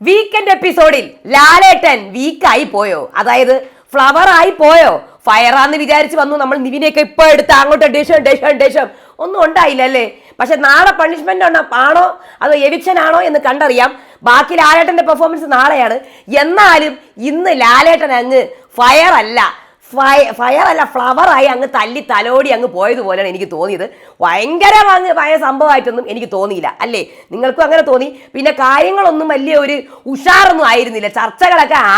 Weekend എപ്പിസോഡിൽ ലാലേട്ടൻ വീക്കായി പോയോ? അതായത് ഫ്ലവർ ആയി പോയോ? ഫയറാന്ന് വിചാരിച്ച് വന്നു നമ്മൾ നിവിനെയൊക്കെ ഇപ്പൊ എടുത്ത് അങ്ങോട്ട് ഡേഷം ഡേഷം ഡേഷം. ഒന്നും ഉണ്ടായില്ല അല്ലേ? പക്ഷെ നാളെ പണിഷ്മെന്റ് ആണോ? അതോ എവിക്ഷൻ ആണോ എന്ന് കണ്ടറിയാം. ബാക്കി ലാലേട്ടന്റെ പെർഫോമൻസ് നാളെയാണ്. എന്നാലും ഇന്ന് ലാലേട്ടൻ അങ്ങ് ഫയർ അല്ല. ഫയർ അല്ല ഫ്ലവർ ആയി അങ്ങ് തല്ലി തലോടി അങ്ങ് പോയതുപോലെയാണ് എനിക്ക് തോന്നിയത്. ഭയങ്കര അങ്ങ് ഭയ സംഭവമായിട്ടൊന്നും എനിക്ക് തോന്നിയില്ല. അല്ലേ? നിങ്ങൾക്കും അങ്ങനെ തോന്നി. പിന്നെ കാര്യങ്ങളൊന്നും വലിയ ഒരു ഉഷാറൊന്നും ആയിരുന്നില്ല. ചർച്ചകളൊക്കെ ആ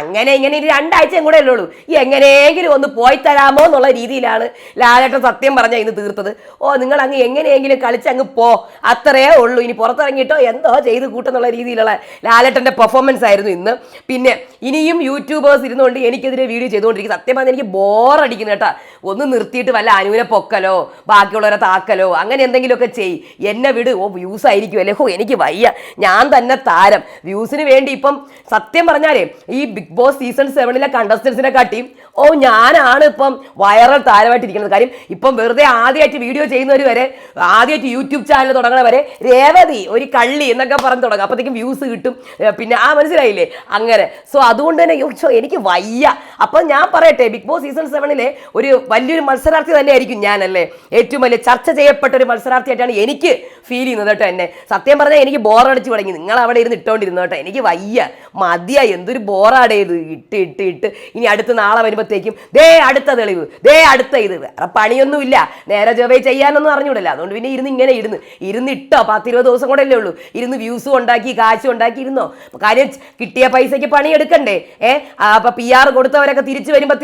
അങ്ങനെ ഇങ്ങനെ ഇനി രണ്ടാഴ്ചയും കൂടെ ഉള്ളൂ. ഈ എങ്ങനെയെങ്കിലും ഒന്ന് പോയി തരാമോ എന്നുള്ള രീതിയിലാണ് ലാലേട്ടൻ സത്യം പറഞ്ഞ ഇന്ന് തീർത്തത്. ഓ നിങ്ങൾ അങ്ങ് എങ്ങനെയെങ്കിലും കളിച്ച് അങ്ങ് പോ. അത്രയേ ഉള്ളൂ. ഇനി പുറത്തിറങ്ങിയിട്ടോ എന്തോ ചെയ്ത് കൂട്ടെന്നുള്ള രീതിയിലുള്ള ലാലേട്ടന്റെ പെർഫോമൻസ് ആയിരുന്നു ഇന്ന്. പിന്നെ ഇനിയും യൂട്യൂബേഴ്സ് ഇരുന്നുകൊണ്ട് എനിക്കെതിരെ വീഡിയോ ചെയ്തുകൊണ്ടിരിക്കും. സത്യം പറഞ്ഞാൽ എനിക്ക് ബോറടിക്കുന്നു കേട്ടാ. ഒന്ന് നിർത്തിയിട്ട് വല്ല അനുവിനെ പൊക്കലോ ബാക്കിയുള്ളവരെ താക്കലോ അങ്ങനെ എന്തെങ്കിലുമൊക്കെ ചെയ് എന്നെ വിട്. ഓ വ്യൂസ് ആയിരിക്കും അല്ലേ? ഹോ എനിക്ക് വയ്യ. ഞാൻ തന്നെ താരം. വ്യൂസിന് വേണ്ടി ഇപ്പം സത്യം പറഞ്ഞാലേ ഈ ബിഗ് ബോസ് സീസൺ സെവനിലെ കണ്ടസ്റ്റൻസിനെ കാട്ടി ഓ ഞാനാണ് ഇപ്പം വൈറൽ താരമായിട്ടിരിക്കുന്നത്. കാര്യം ഇപ്പം വെറുതെ ആദ്യമായിട്ട് വീഡിയോ ചെയ്യുന്നവർ വരെ ആദ്യമായിട്ട് യൂട്യൂബ് ചാനൽ തുടങ്ങണ വരെ രേവതി ഒരു കള്ളി എന്നൊക്കെ പറഞ്ഞ് തുടങ്ങും. അപ്പോഴത്തേക്കും വ്യൂസ് കിട്ടും. പിന്നെ ആ മനസ്സിലായില്ലേ? അങ്ങനെ. സോ അതുകൊണ്ട് തന്നെ എനിക്ക് വയ്യ. അപ്പം ഞാൻ പറയട്ടെ ബിഗ് ബോസ് സീസൺ സെവനിലെ ഒരു വലിയൊരു മത്സരാർത്ഥി തന്നെയായിരിക്കും ഞാനല്ലേ? ഏറ്റവും വലിയ ചർച്ച ചെയ്യപ്പെട്ട ഒരു മത്സരാർത്ഥിയായിട്ടാണ് എനിക്ക് ഫീൽ ചെയ്യുന്നത് കേട്ടോ എന്നെ. സത്യം പറഞ്ഞാൽ എനിക്ക് ബോറടിച്ച് തുടങ്ങി. നിങ്ങൾ അവിടെ ഇരുന്ന് ഇട്ടോണ്ടിരുന്നു കേട്ടോ? എനിക്ക് വയ്യ. മതിയായി എന്തൊരു ബോറാടേ ഇത്. ഇട്ട് ഇട്ട് ഇട്ട്. ഇനി അടുത്ത നാളെ വരുമ്പോഴത്തേക്കും ദേ അടുത്ത തെളിവ്. ദേ അടുത്ത ഇത്. വേറെ പണിയൊന്നുമില്ല. നേരെ ചൊവ്വേ ചെയ്യാനൊന്നും അറിഞ്ഞൂടല്ല? അതുകൊണ്ട് പിന്നെ ഇരുന്ന് ഇങ്ങനെ ഇരുന്ന്. ഇരുന്ന് ഇട്ടോ? പത്തിരുപത് ദിവസം കൂടെ അല്ലേ ഉള്ളൂ. ഇരുന്ന് വ്യൂസും ഉണ്ടാക്കി കാശും ഉണ്ടാക്കി ഇരുന്നോ? കാര്യം കിട്ടിയ പൈസയ്ക്ക് പണിയെടുക്കണ്ടേ? ഏഹ് അപ്പൊ പി ആർ കൊടുത്തവരൊക്കെ തിരിച്ചു വരുമ്പോഴത്തേക്കും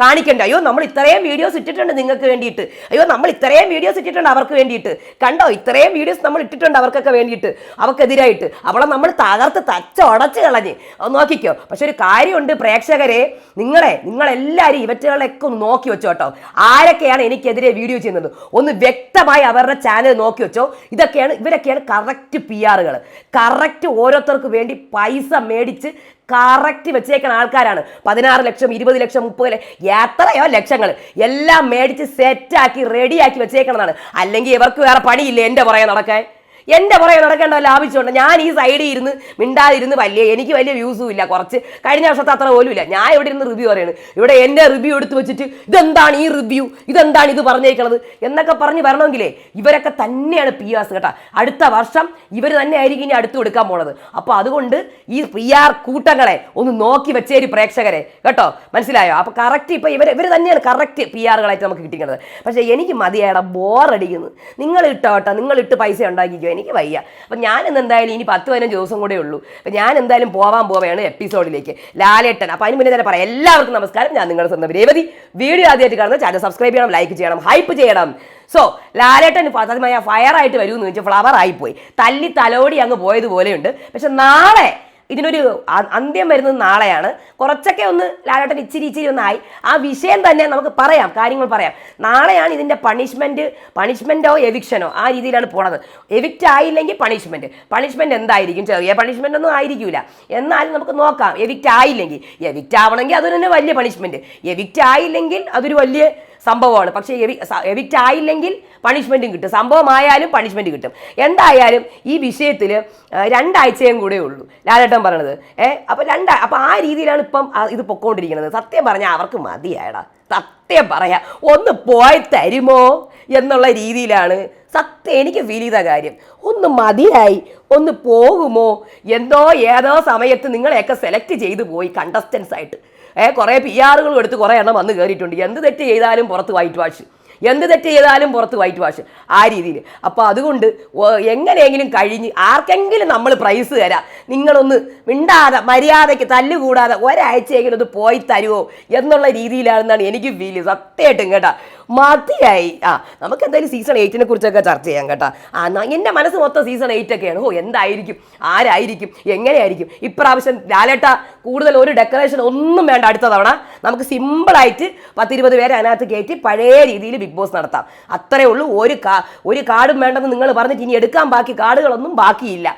കാണിക്കണ്ടേ. അയ്യോ നമ്മൾ ഇത്രയും വീഡിയോസ് ഇട്ടിട്ടുണ്ട് നിങ്ങൾക്ക് വേണ്ടിയിട്ട്. അയ്യോ നമ്മൾ ഇത്രയും വീഡിയോസ് ഇട്ടിട്ടുണ്ട് അവർക്ക് വേണ്ടിയിട്ട്. കണ്ടോ ഇത്രയും വീഡിയോസ് നമ്മൾ ഇട്ടിട്ടുണ്ട് അവർക്കൊക്കെ വേണ്ടിയിട്ട്. അവർക്കെതിരായിട്ട് അവളെ നമ്മൾ തകർത്ത് തച്ച ഉടച്ച് കളഞ്ഞ്. നോക്കിക്കോ. പക്ഷെ ഒരു കാര്യമുണ്ട് പ്രേക്ഷകരെ. നിങ്ങളെ നിങ്ങളെല്ലാവരും ഇവറ്റുകളൊക്കെ ഒന്ന് നോക്കി വെച്ചോ കേട്ടോ. ആരൊക്കെയാണ് എനിക്കെതിരെ വീഡിയോ ചെയ്യുന്നത്? ഒന്ന് വ്യക്തമായി അവരുടെ ചാനൽ നോക്കി വെച്ചോ. ഇതൊക്കെയാണ് ഇവരൊക്കെയാണ് കറക്റ്റ് പി ആറുകൾ കറക്റ്റ് ഓരോരുത്തർക്ക് വേണ്ടി പൈസ മേടിച്ച് കറക്റ്റ് വെച്ചേക്കുന്ന ആൾക്കാരാണ്. പതിനാറ് ലക്ഷം ഇരുപത് ലക്ഷം മുപ്പത് ലക്ഷം എത്രയോ ലക്ഷങ്ങൾ എല്ലാം മേടിച്ച് സെറ്റാക്കി റെഡിയാക്കി വെച്ചേക്കണതാണ്. അല്ലെങ്കിൽ ഇവർക്ക് വേറെ പണിയില്ല എന്റെ പുറകെ നടക്കാൻ? എന്റെ പുറകെ നടക്കേണ്ട ആവശ്യമുണ്ട് ഞാൻ ഈ സൈഡിൽ ഇരുന്ന് മിണ്ടാതിരുന്ന് വലിയ എനിക്ക് വലിയ വ്യൂസും ഇല്ല. കുറച്ച് കഴിഞ്ഞ വർഷത്തെ അത്ര പോലും ഇല്ല. ഞാൻ ഇവിടെ ഇരുന്ന് റിവ്യൂ പറയുന്നത് ഇവിടെ എന്റെ റിവ്യൂ എടുത്ത് വെച്ചിട്ട് ഇതെന്താണ് ഈ റിവ്യൂ ഇതെന്താണ് ഇത് പറഞ്ഞേക്കണത്? എന്നൊക്കെ പറഞ്ഞ് വരണമെങ്കിലേ ഇവരൊക്കെ തന്നെയാണ് പി ആസ് കേട്ടോ. അടുത്ത വർഷം ഇവർ തന്നെ ആയിരിക്കും ഇനി അടുത്ത് കൊടുക്കാൻ പോണത്. അപ്പോൾ അതുകൊണ്ട് ഈ പി ആർ കൂട്ടങ്ങളെ ഒന്ന് നോക്കി വെച്ചേരി പ്രേക്ഷകരെ. കേട്ടോ? മനസ്സിലായോ? അപ്പോൾ കറക്റ്റ് ഇപ്പോൾ ഇവർ ഇവർ തന്നെയാണ് കറക്റ്റ് പി ആറുകളായിട്ട് നമുക്ക് കിട്ടിക്കുന്നത് പക്ഷേ എനിക്ക് മതിയാടാ ബോറടിക്കുന്നു നിങ്ങൾ ഇട്ടോ കേട്ടോ? നിങ്ങൾ ഇട്ട് പൈസ ഉണ്ടാക്കിക്കോ. എനിക്ക് വയ്യ. അപ്പം ഞാൻ ഇന്ന് എന്തായാലും ഇനി പത്ത് പതിനഞ്ച് ദിവസം കൂടെ ഉള്ളൂ. അപ്പം ഞാൻ എന്തായാലും പോവാൻ പോവുകയാണ് എപ്പിസോഡിലേക്ക്. ലാലേട്ടൻ. അപ്പം അതിന് മുന്നേ തന്നെ പറയാം. എല്ലാവർക്കും നമസ്കാരം. ഞാൻ നിങ്ങളുടെ സ്വന്തം രേവതി. വീഡിയോ ആദ്യമായിട്ട് കാണുന്ന ചാനൽ സബ്സ്ക്രൈബ് ചെയ്യണം ലൈക്ക് ചെയ്യണം ഹൈപ്പ് ചെയ്യണം. സോ ലാലേട്ടൻ ഫയർ ആയിട്ട് വരുമെന്ന് വെച്ചാൽ ഫ്ലവർ ആയിപ്പോയി. തല്ലി തലോടി അങ്ങ് പോയതുപോലെയുണ്ട്. പക്ഷെ നാളെ ഇതിനൊരു അന്ത്യം വരുന്നത് നാളെയാണ്. കുറച്ചൊക്കെ ഒന്ന് ലാലേട്ടൻ ഇച്ചിരി ഇച്ചിരി ഒന്നായി. ആ വിഷയം തന്നെ നമുക്ക് പറയാം കാര്യങ്ങൾ പറയാം. നാളെയാണ് ഇതിന്റെ പണിഷ്മെന്റ് പണിഷ്മെന്റോ എവിക്ഷനോ ആ രീതിയിലാണ് പോണത്. എവിക്റ്റ് ആയില്ലെങ്കിൽ പണിഷ്മെന്റ് പണിഷ്മെന്റ് എന്തായിരിക്കും? ചെറിയ പണിഷ്മെന്റ് ഒന്നും ആയിരിക്കില്ല എന്നാലും നമുക്ക് നോക്കാം എവിക്റ്റ് ആയില്ലെങ്കിൽ. എവിക്റ്റ് ആവണമെങ്കിൽ അതൊരു തന്നെ വലിയ പണിഷ്മെന്റ് എവിക്റ്റ് ആയില്ലെങ്കിൽ അതൊരു വലിയ സംഭവമാണ്. പക്ഷേ എവിക്റ്റ് ആയില്ലെങ്കിൽ പണിഷ്മെന്റും കിട്ടും. സംഭവമായാലും പണിഷ്മെന്റ് കിട്ടും. എന്തായാലും ഈ വിഷയത്തിൽ രണ്ടാഴ്ചയും കൂടെ ഉള്ളൂ. ലാലേട്ടൻ പറയണത്. ഏ അപ്പോൾ രണ്ടാ അപ്പോൾ ആ രീതിയിലാണ് ഇപ്പം ഇത് പൊക്കോണ്ടിരിക്കുന്നത്. സത്യം പറഞ്ഞാൽ അവർക്ക് മതിയായടാ. സത്യം പറയാം. ഒന്ന് പോയി തരുമോ എന്നുള്ള രീതിയിലാണ്. സത്യം എനിക്ക് ഫീൽ ചെയ്ത കാര്യം. ഒന്ന് മതിയായി. ഒന്ന് പോകുമോ? എന്തോ ഏതോ സമയത്ത് നിങ്ങളെയൊക്കെ സെലക്ട് ചെയ്തു പോയി കണ്ടസ്റ്റൻസ് ആയിട്ട്. ഏ കുറേ പി ആറുകളും എടുത്ത് കുറേ എണ്ണം വന്ന് കയറിയിട്ടുണ്ട് എന്ത് തെറ്റ് ചെയ്താലും പുറത്ത് വൈറ്റ് വാഷ് എന്ത് തെറ്റ് ചെയ്താലും പുറത്ത് വൈറ്റ് വാഷ് ആ രീതിയിൽ. അപ്പോൾ അതുകൊണ്ട് എങ്ങനെയെങ്കിലും കഴിഞ്ഞ് ആർക്കെങ്കിലും നമ്മൾ പ്രൈസ് തരാം. നിങ്ങളൊന്ന് മിണ്ടാതെ മര്യാദയ്ക്ക് തല്ലുകൂടാതെ ഒരാഴ്ചയെങ്കിലും ഒന്ന് പോയി തരുമോ എന്നുള്ള രീതിയിലാണെന്നാണ് എനിക്ക് ഫീൽ സത്യമായിട്ടും കേട്ടാ. മതിയായി. ആ നമുക്ക് എന്തായാലും സീസൺ എയ്റ്റിനെ കുറിച്ചൊക്കെ ചർച്ച ചെയ്യാം കേട്ടോ. ആ എന്റെ മനസ്സ് മൊത്തം സീസൺ എയ്റ്റ് ഒക്കെയാണ്. ഓ എന്തായിരിക്കും? ആരായിരിക്കും? എങ്ങനെയായിരിക്കും? ഇപ്രാവശ്യം ലാലേട്ട കൂടുതൽ ഒരു ഡെക്കറേഷൻ ഒന്നും വേണ്ട അടുത്ത തവണ നമുക്ക് സിമ്പിളായിട്ട് പത്തിരുപത് പേരെ അതിനകത്ത് കയറ്റി പഴയ രീതിയിൽ ബിഗ് ബോസ് നടത്താം. അത്രേ ഉള്ളൂ. ഒരു കാ ഒരു കാർഡും വേണ്ടെന്ന് നിങ്ങൾ പറഞ്ഞിട്ട് ഇനി എടുക്കാൻ ബാക്കി കാർഡുകളൊന്നും ബാക്കിയില്ല.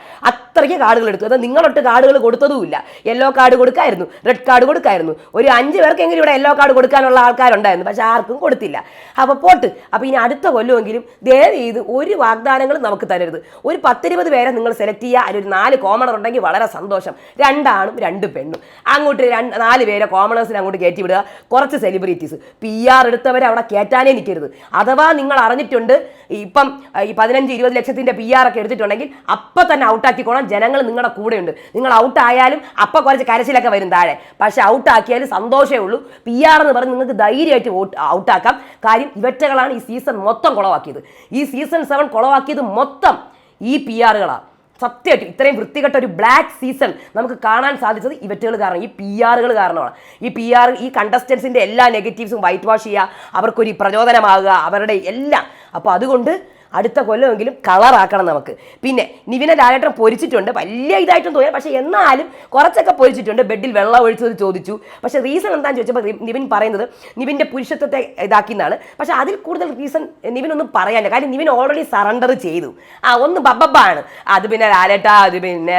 അത്രയ്ക്ക് കാർഡുകൾ എടുത്തു. അത് നിങ്ങളൊട്ട് കാർഡുകൾ കൊടുത്തതുമില്ല. യെല്ലോ കാർഡ് കൊടുക്കായിരുന്നു. റെഡ് കാർഡ് കൊടുക്കായിരുന്നു. ഒരു അഞ്ച് പേർക്കെങ്കിലും ഇവിടെ യെല്ലോ കാർഡ് കൊടുക്കാനുള്ള ആൾക്കാരുണ്ടായിരുന്നു. പക്ഷെ ആർക്കും കൊടുത്തില്ല. അപ്പോൾ പോട്ട്. അപ്പോൾ ഇനി അടുത്ത കൊല്ലമെങ്കിലും ദയവ് ചെയ്ത് ഒരു വാഗ്ദാനങ്ങളും നമുക്ക് തരരുത്. ഒരു പത്തിരുപത് പേരെ നിങ്ങൾ സെലക്ട് ചെയ്യുക. അതിലൊരു നാല് കോമണർ ഉണ്ടെങ്കിൽ വളരെ സന്തോഷം. രണ്ടാണും രണ്ട് പെണ്ണും. അങ്ങോട്ട് രണ്ട് നാല് പേരെ കോമണേഴ്സിനെ അങ്ങോട്ട് കയറ്റി വിടുക. കുറച്ച് സെലിബ്രിറ്റീസ് പി ആർ എടുത്തവരെ അവിടെ കയറ്റാനേ നിൽക്കരുത്. അഥവാ നിങ്ങൾ അറിഞ്ഞിട്ടുണ്ട് ഇപ്പം ഈ പതിനഞ്ച് ഇരുപത് ലക്ഷത്തിന്റെ പി ആർ ഒക്കെ എടുത്തിട്ടുണ്ടെങ്കിൽ അപ്പം തന്നെ ഔട്ടാക്കിക്കോണം ജനങ്ങൾ നിങ്ങളുടെ കൂടെയുണ്ട്. നിങ്ങൾ ഔട്ട് ആയാലും അപ്പം കുറച്ച് കരച്ചിലൊക്കെ വരും താഴെ. പക്ഷേ ഔട്ട് ആക്കിയാലും സന്തോഷമേ ഉള്ളൂ. പി ആർ എന്ന് പറഞ്ഞ് നിങ്ങൾക്ക് ധൈര്യമായിട്ട് വോട്ട് ഔട്ടാക്കാം കാര്യം ഇവറ്റകളാണ് ഈ സീസൺ മൊത്തം കുളവാക്കിയത്. ഈ സീസൺ സെവൻ കുളവാക്കിയത് മൊത്തം ഈ പി ആറുകളാണ് സത്യമായിട്ട് ഇത്രയും വൃത്തികെട്ട ഒരു ബ്ലാക്ക് സീസൺ നമുക്ക് കാണാൻ സാധിച്ചത് ഇവറ്റുകൾ കാരണം ഈ പി ആറുകൾ കാരണമാണ്. ഈ പി ആർ ഈ കണ്ടസ്റ്റൻസിന്റെ എല്ലാ നെഗറ്റീവ്സും വൈറ്റ് വാഷ് ചെയ്യുക അവർക്കൊരു പ്രചോദനമാകുക അവരുടെ എല്ലാം. അപ്പോൾ അതുകൊണ്ട് അടുത്ത കൊല്ലമെങ്കിലും കളറാക്കണം നമുക്ക്. പിന്നെ നിവിനെ ലാലേട്ടൻ പൊരിച്ചിട്ടുണ്ട്. വലിയ ഇതായിട്ടും തോന്നിയ പക്ഷേ എന്നാലും കുറച്ചൊക്കെ പൊരിച്ചിട്ടുണ്ട്. ബെഡിൽ വെള്ളം ഒഴിച്ചത് ചോദിച്ചു. പക്ഷേ റീസൺ എന്താണെന്ന് ചോദിച്ചപ്പോൾ നിവിൻ പറയുന്നത് നിവിന്റെ പുരുഷത്വത്തെ ഇതാക്കിയെന്നാണ് പക്ഷേ അതിൽ കൂടുതൽ റീസൺ നിവിനൊന്നും പറയാനില്ല. കാര്യം നിവിൻ ഓൾറെഡി സറണ്ടർ ചെയ്തു. ആ ഒന്ന് ബബ്ബാണ്. അത് പിന്നെ ലാലേട്ട അത് പിന്നെ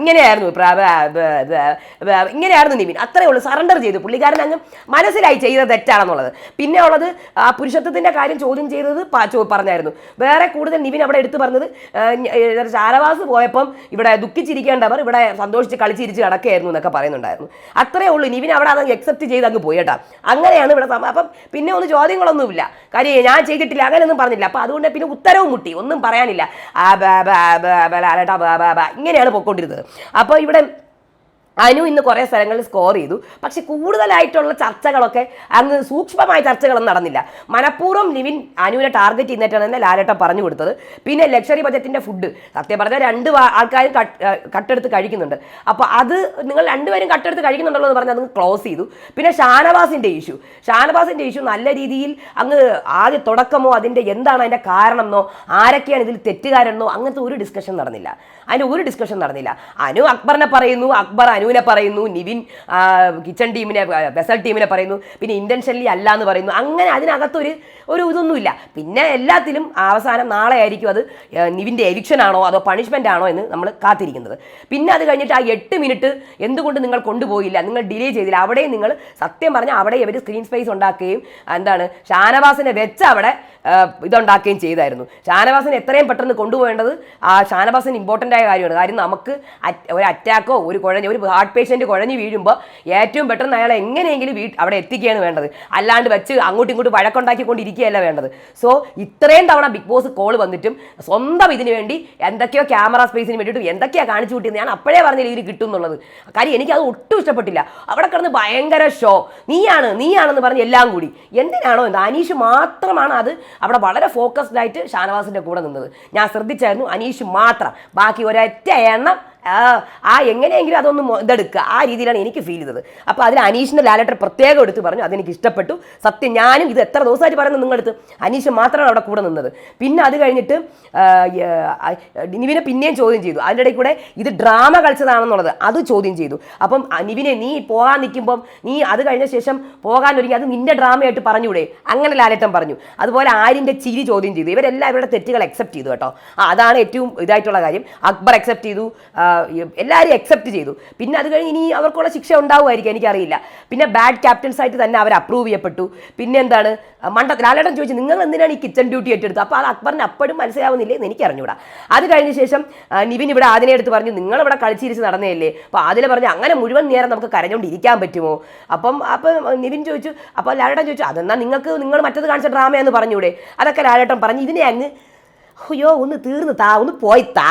ഇങ്ങനെയായിരുന്നു. ഇങ്ങനെയായിരുന്നു നിവിൻ. അത്രേ ഉള്ളൂ. സറണ്ടർ ചെയ്തു. പുള്ളിക്കാരൻ അങ്ങ് മനസ്സിലായി ചെയ്ത തെറ്റാണെന്നുള്ളത്. പിന്നെ ഉള്ളത് ആ പുരുഷത്വത്തിന്റെ കാര്യം ചോദ്യം ചെയ്തത് പറഞ്ഞായിരുന്നു വേറെ കൂടുതൽ നിവിൻ അവിടെ എടുത്തു പറഞ്ഞത് ചാരവാസ് പോയപ്പം ഇവിടെ ദുഃഖിച്ചിരിക്കേണ്ടവർ ഇവിടെ സന്തോഷിച്ച് കളിച്ചിരിച്ച് കിടക്കുകയായിരുന്നു എന്നൊക്കെ പറയുന്നുണ്ടായിരുന്നു അത്രേ ഉള്ളൂ നിവിൻ അവിടെ അത് എക്സെപ്റ്റ് ചെയ്ത് അങ്ങ് പോയേട്ടാ അങ്ങനെയാണ് ഇവിടെ അപ്പം പിന്നെ ഒന്ന് ചോദ്യങ്ങളൊന്നുമില്ല കാര്യം ഞാൻ ചെയ്തിട്ടില്ല അങ്ങനെയൊന്നും പറഞ്ഞില്ല അപ്പം അതുകൊണ്ട് പിന്നെ ഉത്തരവും മുട്ടി ഒന്നും പറയാനില്ല ഇങ്ങനെയാണ് പൊക്കോണ്ടിരുന്നത് അപ്പോൾ ഇവിടെ അനു ഇന്ന് കുറേ സ്ഥലങ്ങളിൽ സ്കോർ ചെയ്തു. പക്ഷെ കൂടുതലായിട്ടുള്ള ചർച്ചകളൊക്കെ അങ്ങ് സൂക്ഷ്മമായ ചർച്ചകളൊന്നും നടന്നില്ല. മനഃപൂർവം ലിവിൻ അനുവിനെ ടാർഗറ്റ് ചെയ്യുന്നിട്ടാണ് ലാലേട്ട പറഞ്ഞു കൊടുത്തത്. പിന്നെ ലക്ഷറി ബജറ്റിന്റെ ഫുഡ് സത്യം പറഞ്ഞാൽ രണ്ട് ആൾക്കാരും കട്ടെടുത്ത് കഴിക്കുന്നുണ്ട്. അപ്പോൾ അത് നിങ്ങൾ രണ്ടുപേരും കട്ടെടുത്ത് കഴിക്കുന്നുണ്ടല്ലോ എന്ന് പറഞ്ഞാൽ അത് ക്ലോസ് ചെയ്തു. പിന്നെ ഷാനവാസിന്റെ ഇഷ്യൂ ഷാനവാസിന്റെ ഇഷ്യൂ നല്ല രീതിയിൽ അങ്ങ് ആദ്യ തുടക്കമോ അതിന്റെ എന്താണ് അതിന്റെ കാരണം എന്നോ ആരൊക്കെയാണ് ഇതിൽ തെറ്റുകാരെന്നോ അങ്ങനത്തെ ഒരു ഡിസ്കഷൻ നടന്നില്ല. അതിന്റെ ഒരു ഡിസ്കഷൻ നടന്നില്ല. അനു അക്ബറിനെ പറയുന്നു. അക്ബർ അനുവിനെ പറയുന്നു നിവിൻ കിച്ചൺ ടീമിനെ ബെസൽ ടീമിനെ പറയുന്നു പിന്നെ ഇന്റൻഷനലി അല്ല എന്ന് പറയുന്നു. അങ്ങനെ അതിനകത്തൊരു ഒരു ഇതൊന്നുമില്ല. പിന്നെ എല്ലാത്തിലും അവസാനം നാളെ ആയിരിക്കും അത് നിവിന്റെ എവിക്ഷൻ ആണോ അതോ പണിഷ്മെന്റ് ആണോ എന്ന് നമ്മൾ കാത്തിരിക്കുന്നത്. പിന്നെ അത് കഴിഞ്ഞിട്ട് ആ എട്ട് മിനിറ്റ് എന്തുകൊണ്ട് നിങ്ങൾ കൊണ്ടുപോയില്ല? നിങ്ങൾ ഡിലേ ചെയ്തില്ല. അവിടെയും നിങ്ങൾ സത്യം പറഞ്ഞാൽ അവിടെ ഇവർ സ്ക്രീൻ സ്പേസ് ഉണ്ടാക്കുകയും എന്താണ് ഷാനവാസിനെ വെച്ച് അവിടെ ഇതുണ്ടാക്കുകയും ചെയ്തായിരുന്നു. ഷാനവാസിനെ എത്രയും പെട്ടെന്ന് കൊണ്ടുപോകേണ്ടത് ആ ഷാനവാസിന് ഇമ്പോർട്ടന്റ് ആയ കാര്യമാണ്. കാര്യം നമുക്ക് ഒരു അറ്റാക്കോ ഒരു കുഴഞ്ഞ ഒരു ഹാർട്ട് പേഷ്യന്റ് കുഴഞ്ഞ് വീഴുമ്പോൾ ഏറ്റവും പെട്ടെന്ന് അയാളെ എങ്ങനെയെങ്കിലും വീ അവിടെ എത്തിക്കുകയാണ് വേണ്ടത്. അല്ലാണ്ട് വെച്ച് അങ്ങോട്ടും ഇങ്ങോട്ടും വഴക്കുണ്ടാക്കിക്കൊണ്ടിരിക്കുകയല്ല വേണ്ടത്. സോ ഇത്രയും തവണ ബിഗ് ബോസ് കോൾ വന്നിട്ടും സ്വന്തം ഇതിന് വേണ്ടി എന്തൊക്കെയോ ക്യാമറ സ്പേസിന് വേണ്ടിയിട്ട് എന്തൊക്കെയാണ് കാണിച്ചു കൂട്ടിയത് ഞാൻ അപ്പോഴേ പറഞ്ഞ രീതിയിൽ കിട്ടും എന്നുള്ളത് കാര്യം എനിക്ക് അത് ഒട്ടും ഇഷ്ടപ്പെട്ടില്ല. അവിടെ കിടന്ന് ഭയങ്കര ഷോ നീയാണ് നീയാണെന്ന് പറഞ്ഞ് എല്ലാം കൂടി. എന്തിനാണോ അനീഷ് മാത്രമാണ് അത് അവിടെ വളരെ ഫോക്കസ്ഡ് ആയിട്ട് ഷാനവാസിന്റെ കൂടെ നിന്നത്. ഞാൻ ശ്രദ്ധിച്ചായിരുന്നു അനീഷ് മാത്രം. ബാക്കി ഒരൊറ്റ എണ്ണം ആ, എങ്ങനെയെങ്കിലും അതൊന്ന് ഇതെടുക്കുക. ആ രീതിയിലാണ് എനിക്ക് ഫീൽ ചെയ്തത്. അപ്പോൾ അതിൽ അനീഷിന്റെ ലാലറ്റർ പ്രത്യേകം എടുത്ത് പറഞ്ഞു. അതെനിക്ക് ഇഷ്ടപ്പെട്ടു. സത്യം ഞാനും ഇത് എത്ര ദിവസമായിട്ട് പറയുന്നത് നിങ്ങളടുത്ത്? അനീഷ് മാത്രമാണ് അവിടെ കൂടെ നിന്നത്. പിന്നെ അത് കഴിഞ്ഞിട്ട് നിവിനെ പിന്നെയും ചോദ്യം ചെയ്തു. അതിന്റെ ഇടയിൽ കൂടെ ഇത് ഡ്രാമ കളിച്ചതാണെന്നുള്ളത് അത് ചോദ്യം ചെയ്തു. അപ്പം നിവിനെ നീ പോകാൻ നിൽക്കുമ്പം നീ അത് കഴിഞ്ഞ ശേഷം പോകാൻ ഒരുങ്ങി അത് നിന്റെ ഡ്രാമയായിട്ട് പറഞ്ഞൂടെ അങ്ങനെ ലാലേട്ടൻ പറഞ്ഞു. അതുപോലെ ആരിന്റെ ചിരി ചോദ്യം ചെയ്തു. ഇവരെല്ലാം ഇവരുടെ തെറ്റുകൾ അക്സെപ്റ്റ് ചെയ്തു കേട്ടോ. അതാണ് ഏറ്റവും ഇതായിട്ടുള്ള കാര്യം. അക്ബർ അക്സെപ്റ്റ് ചെയ്തു. എല്ലാവരും അക്സെപ്റ്റ് ചെയ്തു. പിന്നെ അത് കഴിഞ്ഞ് ഇനി അവർക്കുള്ള ശിക്ഷ ഉണ്ടാവുമായിരിക്കും എനിക്കറിയില്ല. പിന്നെ ബാഡ് ക്യാപ്റ്റൻസ് ആയിട്ട് തന്നെ അവർ അപ്രൂവ് ചെയ്യപ്പെട്ടു. പിന്നെ എന്താണ്? മണ്ട ലാലേട്ടൻ ചോദിച്ചു നിങ്ങൾ എന്തിനാണ് ഈ കിച്ചൺ ഡ്യൂട്ടി ഏറ്റെടുത്തത്? അപ്പോൾ അത് അക്ബറിന് അപ്പോഴും മനസ്സിലാവുന്നില്ലേ എന്ന് എനിക്ക് അറിഞ്ഞൂടാ അത് കഴിഞ്ഞ ശേഷം നിവിൻ ഇവിടെ ആദിനെ എടുത്ത് പറഞ്ഞു നിങ്ങൾ ഇവിടെ കളിച്ചിരിച്ച് നടന്നതല്ലേ? അപ്പോൾ ആദില പറഞ്ഞു അങ്ങനെ മുഴുവൻ നേരം നമുക്ക് കരഞ്ഞുകൊണ്ടിരിക്കാൻ പറ്റുമോ? അപ്പം അപ്പം നിവിൻ ചോദിച്ചു അപ്പോൾ ലാലേട്ടൻ ചോദിച്ചു അതെന്നാൽ നിങ്ങൾക്ക് നിങ്ങൾ മറ്റത് കാണിച്ച ഡ്രാമയെന്ന് പറഞ്ഞൂടെ? അതൊക്കെ ലാലേട്ടൻ പറഞ്ഞു ഇതിനെ അങ്ങ് അയ്യോ ഒന്ന് തീർന്ന് താ ഒന്ന് പോയി താ.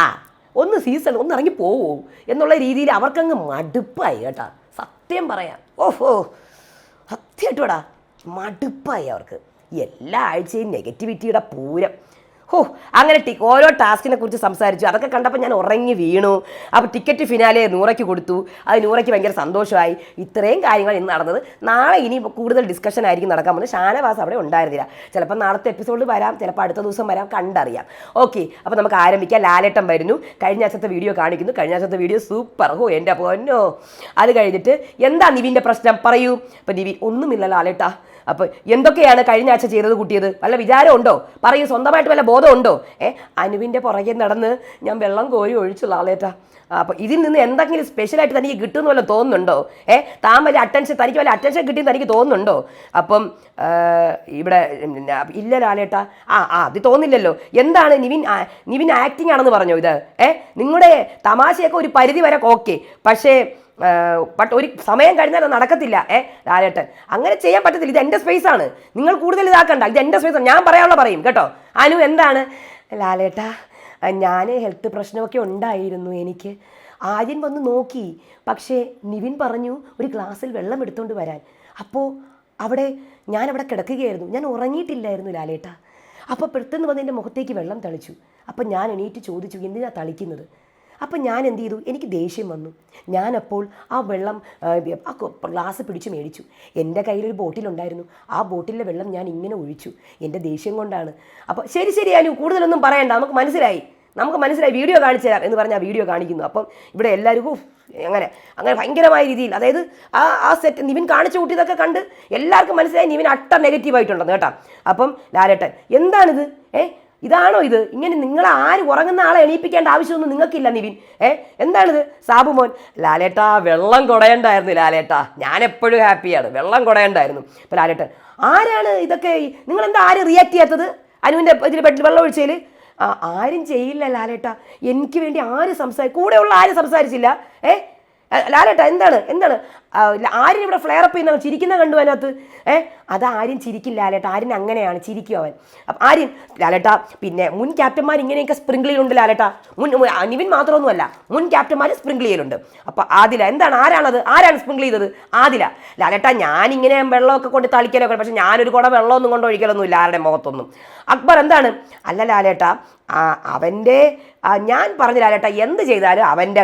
ഒന്ന് സീസൺ ഒന്ന് ഇറങ്ങി പോവോ എന്നുള്ള രീതിയിൽ അവർക്കങ്ങ് മടുപ്പായി കേട്ടാ. സത്യം പറയാം. ഓഹോ സത്യമായിട്ടോടാ മടുപ്പായി അവർക്ക്. എല്ലാ ആഴ്ചയും നെഗറ്റിവിറ്റിയുടെ പൂരം. ഹോ അങ്ങനെ ടി ഓരോ ടാസ്കിനെ കുറിച്ച് സംസാരിച്ചു. അതൊക്കെ കണ്ടപ്പോൾ ഞാൻ ഉറങ്ങി വീണു. അപ്പോൾ ടിക്കറ്റ് ഫിനാലെ നൂറയ്ക്ക് കൊടുത്തു. അത് നൂറയ്ക്ക് ഭയങ്കര സന്തോഷമായി. ഇത്രയും കാര്യങ്ങൾ ഇന്ന് നടന്നത്. നാളെ ഇനി കൂടുതൽ ഡിസ്കഷൻ ആയിരിക്കും നടക്കാൻ പോകുന്നത്. ഷാനവാസ് അവിടെ ഉണ്ടായിരുന്നില്ല. ചിലപ്പോൾ നാളത്തെ എപ്പിസോഡ് വരാം. ചിലപ്പോൾ അടുത്ത ദിവസം വരാം. കണ്ടറിയാം. ഓക്കെ അപ്പോൾ നമുക്ക് ആരംഭിക്കാം. ലാലേട്ടം വരുന്നു. കഴിഞ്ഞ ആഴ്ചത്തെ വീഡിയോ കാണിക്കുന്നു. കഴിഞ്ഞ ആഴ്ചത്തെ വീഡിയോ സൂപ്പർ ഹോ എന്റെ പൊന്നോ. അത് കഴിഞ്ഞിട്ട് എന്താ നിവിന്റെ പ്രശ്നം? പറയൂ. അപ്പോൾ നിവി ഒന്നുമില്ല ലാലേട്ടാ. അപ്പോൾ എന്തൊക്കെയാണ് കഴിഞ്ഞ ആഴ്ച ചെയ്തത് കുട്ടിയത്? വല്ല വിചാരമുണ്ടോ? പറയൂ. സ്വന്തമായിട്ട് വല്ല ബോധം ഉണ്ടോ ഏ അനുവിന്റെ പുറകെ നടന്ന് ഞാൻ വെള്ളം കോരി ഒഴിച്ചു ലാലേട്ടാ അപ്പൊ ഇതിൽ നിന്ന് എന്തെങ്കിലും സ്പെഷ്യലായിട്ട് തനിക്ക് കിട്ടുമെന്ന് വല്ല തോന്നുന്നുണ്ടോ? ഏ താൻ വല്ല അറ്റൻഷൻ തനിക്ക് വല്ല അറ്റൻഷൻ കിട്ടിയെന്ന് തനിക്ക് തോന്നുന്നുണ്ടോ? അപ്പം ഇവിടെ ഇല്ല ലാലേട്ടാ ആ ആ അത് തോന്നില്ലല്ലോ. എന്താണ് നിവിൻ നിവിൻ ആക്ടിങ് ആണെന്ന് പറഞ്ഞു ഇത്? ഏ നിങ്ങളുടെ തമാശയൊക്കെ ഒരു പരിധി വരെ ഓക്കെ. പക്ഷേ ബട്ട് ഒരു സമയം കഴിഞ്ഞാൽ അത് നടക്കത്തില്ല. ഏ ലാലേട്ടൻ. അങ്ങനെ ചെയ്യാൻ പറ്റത്തില്ല. ഇത് എന്റെ സ്പേസ് ആണ്. നിങ്ങൾ കൂടുതൽ ഇതാക്കണ്ട. ഇത് എന്റെ സ്പേസ് ആണ്. ഞാൻ പറയാനുള്ള പറയും കേട്ടോ. അനു എന്താണ്? ലാലേട്ടാ ഞാൻ ഹെൽത്ത് പ്രശ്നമൊക്കെ ഉണ്ടായിരുന്നു എനിക്ക്. ആര്യൻ വന്ന് നോക്കി. പക്ഷേ നിവിൻ പറഞ്ഞു ഒരു ഗ്ലാസ്സിൽ വെള്ളം എടുത്തുകൊണ്ട് വരാൻ. അപ്പോൾ അവിടെ ഞാൻ അവിടെ കിടക്കുകയായിരുന്നു. ഞാൻ ഉറങ്ങിയിട്ടില്ലായിരുന്നു ലാലേട്ട. അപ്പോൾ പെട്ടെന്ന് വന്ന് എന്റെ മുഖത്തേക്ക് വെള്ളം തളിച്ചു. അപ്പം ഞാൻ എണീറ്റ് ചോദിച്ചു എന്തിനാണ് തളിക്കുന്നത്? അപ്പം ഞാൻ എന്ത് ചെയ്തു? എനിക്ക് ദേഷ്യം വന്നു. ഞാനപ്പോൾ ആ വെള്ളം ആ, ഗ്ലാസ് പിടിച്ച് മേടിച്ചു. എന്റെ കയ്യിലൊരു ബോട്ടിലുണ്ടായിരുന്നു ആ ബോട്ടിലെ വെള്ളം ഞാൻ ഇങ്ങനെ ഒഴിച്ചു. എന്റെ ദേഷ്യം കൊണ്ടാണ്. അപ്പോൾ ശരി ശരി അനു കൂടുതലൊന്നും പറയണ്ട. നമുക്ക് മനസ്സിലായി. നമുക്ക് മനസ്സിലായി. വീഡിയോ കാണിച്ചു തരാം എന്ന് പറഞ്ഞാൽ വീഡിയോ കാണിക്കുന്നു. അപ്പം ഇവിടെ എല്ലാവർക്കും അങ്ങനെ അങ്ങനെ ഭയങ്കരമായ രീതിയിൽ അതായത് ആ ആ സെറ്റ് നിവിൻ കാണിച്ചു കൂട്ടിയതൊക്കെ കണ്ട് എല്ലാവർക്കും മനസ്സിലായി നിവിൻ അട്ട നെഗറ്റീവ് ആയിട്ടുണ്ടെന്ന് കേട്ടോ. അപ്പം ലാലേട്ടൻ എന്താണിത്? ഏ ഇതാണോ ഇത്? ഇങ്ങനെ നിങ്ങൾ ആര് ഉറങ്ങുന്ന ആളെ എണീപ്പിക്കേണ്ട ആവശ്യമൊന്നും നിങ്ങൾക്കില്ല നിവിൻ. ഏ? എന്താണിത്? സാബു മോൻ. ലാലേട്ടാ വെള്ളം കുടയണ്ടായിരുന്നു ലാലേട്ടാ. ഞാൻ എപ്പോഴും ഹാപ്പിയാണ്. വെള്ളം കുടയണ്ടായിരുന്നു. ഇപ്പം ലാലേട്ടൻ ആരാണ് ഇതൊക്കെ? നിങ്ങൾ എന്താ ആര് റിയാക്ട് ചെയ്യാത്തത്? അനുവിന്റെ ഇതിൽ വെള്ളം ഒഴിച്ചതിൽ ആരും ചെയ്യില്ല ലാലേട്ട. എനിക്ക് വേണ്ടി ആരും സംസാരി കൂടെയുള്ള ആരും സംസാരിച്ചില്ല? ഏ? ലാലേട്ട എന്താണ്? എന്താണ്? ആരും ഇവിടെ ഫ്ലെയർ അപ്പ് ചെയ്യുന്ന ചിരിക്കുന്ന കണ്ടു അതിനകത്ത്? ഏ? അത് ആരും ചിരിക്കില്ല ലാലേട്ട. ആര്യൻ അങ്ങനെയാണ് ചിരിക്കും അവൻ. അപ്പം ആര്യൻ ലാലേട്ട പിന്നെ മുൻ ക്യാപ്റ്റന്മാർ ഇങ്ങനെയൊക്കെ സ്പ്രിങ്കിൾ ലാലേട്ട. മുൻ അനിവിൻ മാത്രമൊന്നുമല്ല മുൻ ക്യാപ്റ്റന്മാർ സ്പ്രിങ്കിൾ ചെയ്യലുണ്ട് അപ്പം ആദില എന്താണ്? ആരാണത്? ആരാണ് സ്പ്രിങ്കിൾ ചെയ്തത്? ആദില. ലാലേട്ട ഞാനിങ്ങനെ വെള്ളമൊക്കെ കൊണ്ട് തളിക്കലൊക്കെ പക്ഷെ ഞാനൊരു കുട വെള്ളമൊന്നും കൊണ്ട് ഒഴിക്കലൊന്നുമില്ല ആരുടെ മുഖത്തൊന്നും. അക്ബർ എന്താണ്? അല്ല ലാലേട്ട അവന്റെ ഞാൻ പറഞ്ഞ ലാലേട്ട എന്ത് ചെയ്താലും അവന്റെ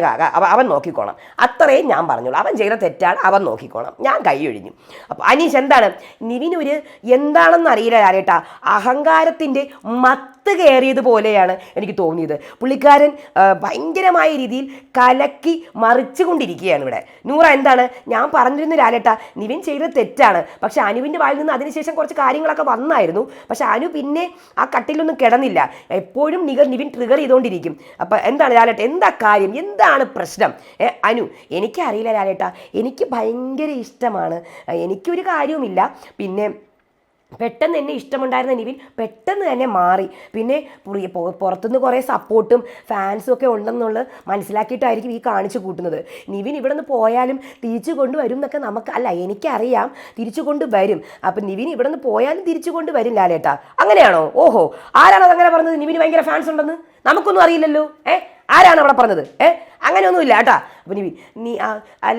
അവൻ നോക്കിക്കോണം അത്രയും ഞാൻ പറഞ്ഞോളൂ അവൻ ചെയ്ത തെറ്റാണ് അവൻ നോക്കിക്കോണം ഞാൻ കൈ ഒഴിഞ്ഞു. അപ്പോൾ അനീഷ് എന്താണ്? നിവിനൊരു എന്താണെന്ന് അറിയില്ല ലാലേട്ട അഹങ്കാരത്തിന്റെ മത്ത് കയറിയതുപോലെയാണ് എനിക്ക് തോന്നിയത്. പുള്ളിക്കാരൻ ഭയങ്കരമായ രീതിയിൽ കലക്കി മറിച്ചുകൊണ്ടിരിക്കുകയാണ് ഇവിടെ. നൂറ എന്താണ്? ഞാൻ പറഞ്ഞിരുന്നു ലാലേട്ട നിവിൻ ചെയ്ത തെറ്റാണ്. പക്ഷെ അനുവിന്റെ വായിൽ നിന്ന് അതിനുശേഷം കുറച്ച് കാര്യങ്ങളൊക്കെ വന്നായിരുന്നു. പക്ഷെ അനു പിന്നെ ആ കട്ടിലൊന്നും കിടന്നില്ല. എപ്പോഴും നിഗർ നിവിൻ ട്രിഗർ ചെയ്തുകൊണ്ടിരിക്കും. അപ്പം എന്താണ് ലാലേട്ട? എന്താ കാര്യം? എന്താണ് പ്രശ്നം? അനു എനിക്കറിയില്ല ലാലേട്ട. എനിക്ക് ഭയങ്കര ഇഷ്ടമാണ്. എനിക്കൊരു കാര്യവുമില്ല. പിന്നെ പെട്ടെന്ന് എന്നെ ഇഷ്ടമുണ്ടായിരുന്ന നിവിൻ പെട്ടെന്ന് തന്നെ മാറി. പിന്നെ പുറത്തുനിന്ന് കുറേ സപ്പോർട്ടും ഫാൻസും ഒക്കെ ഉണ്ടെന്നുള്ളത് മനസ്സിലാക്കിയിട്ടായിരിക്കും ഈ കാണിച്ചു കൂട്ടുന്നത്. നിവിൻ ഇവിടെ നിന്ന് പോയാലും തിരിച്ചു കൊണ്ടുവരും എന്നൊക്കെ നമുക്ക് അല്ല എനിക്കറിയാം തിരിച്ചു കൊണ്ടുവരും. അപ്പം നിവിൻ ഇവിടെ നിന്ന് പോയാലും തിരിച്ചു കൊണ്ടുവരും ലാലേട്ടാ അങ്ങനെയാണോ? ഓഹോ. ആരാണോ അതങ്ങനെ പറഞ്ഞത്? നിവിന് ഭയങ്കര ഫാൻസ് ഉണ്ടെന്ന്? നമുക്കൊന്നും അറിയില്ലല്ലോ. ഏ? ആരാണ് അവിടെ പറഞ്ഞത്? ഏ? അങ്ങനെയൊന്നുമില്ല കേട്ടാ. അപ്പം നീ നീ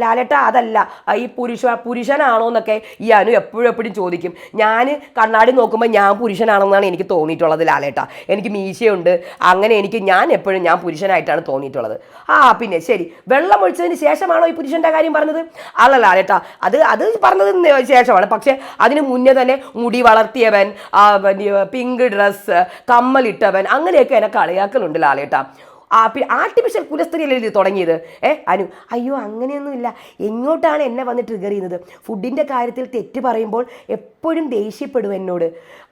ലാലേട്ടാ അതല്ല. ഈ പുരുഷ പുരുഷനാണോ എന്നൊക്കെ ഈ അനു എപ്പോഴും എപ്പോഴും ചോദിക്കും. ഞാൻ കണ്ണാടി നോക്കുമ്പോൾ ഞാൻ പുരുഷനാണെന്നാണ് എനിക്ക് തോന്നിയിട്ടുള്ളത് ലാലേട്ട. എനിക്ക് മീശയുണ്ട്. അങ്ങനെ എനിക്ക് ഞാൻ എപ്പോഴും ഞാൻ പുരുഷനായിട്ടാണ് തോന്നിയിട്ടുള്ളത്. ആ പിന്നെ ശരി. വെള്ളം ഒഴിച്ചതിന് ശേഷമാണോ ഈ പുരുഷന്റെ കാര്യം പറഞ്ഞത്? അല്ല ലാലേട്ട അത് അത് പറഞ്ഞതിന് ശേഷമാണ്. പക്ഷേ അതിന് മുന്നേ തന്നെ മുടി വളർത്തിയവൻ പിങ്ക് ഡ്രസ്സ് കമ്മലിട്ടവൻ അങ്ങനെയൊക്കെ എന്നെ കളിയാക്കലുണ്ട് ലാലേട്ടാ. ആർട്ടിഫിഷ്യൽ കുലസ്ത്രീയല്ലേ ഇത് തുടങ്ങിയത്? ഏ അനു അയ്യോ അങ്ങനെയൊന്നുമില്ല. എങ്ങോട്ടാണ് എന്നെ വന്ന് ട്രിഗർ ചെയ്യുന്നത്? ഫുഡിന്റെ കാര്യത്തിൽ തെറ്റ് പറയുമ്പോൾ എപ്പോഴും ദേഷ്യപ്പെടും എന്നോട്.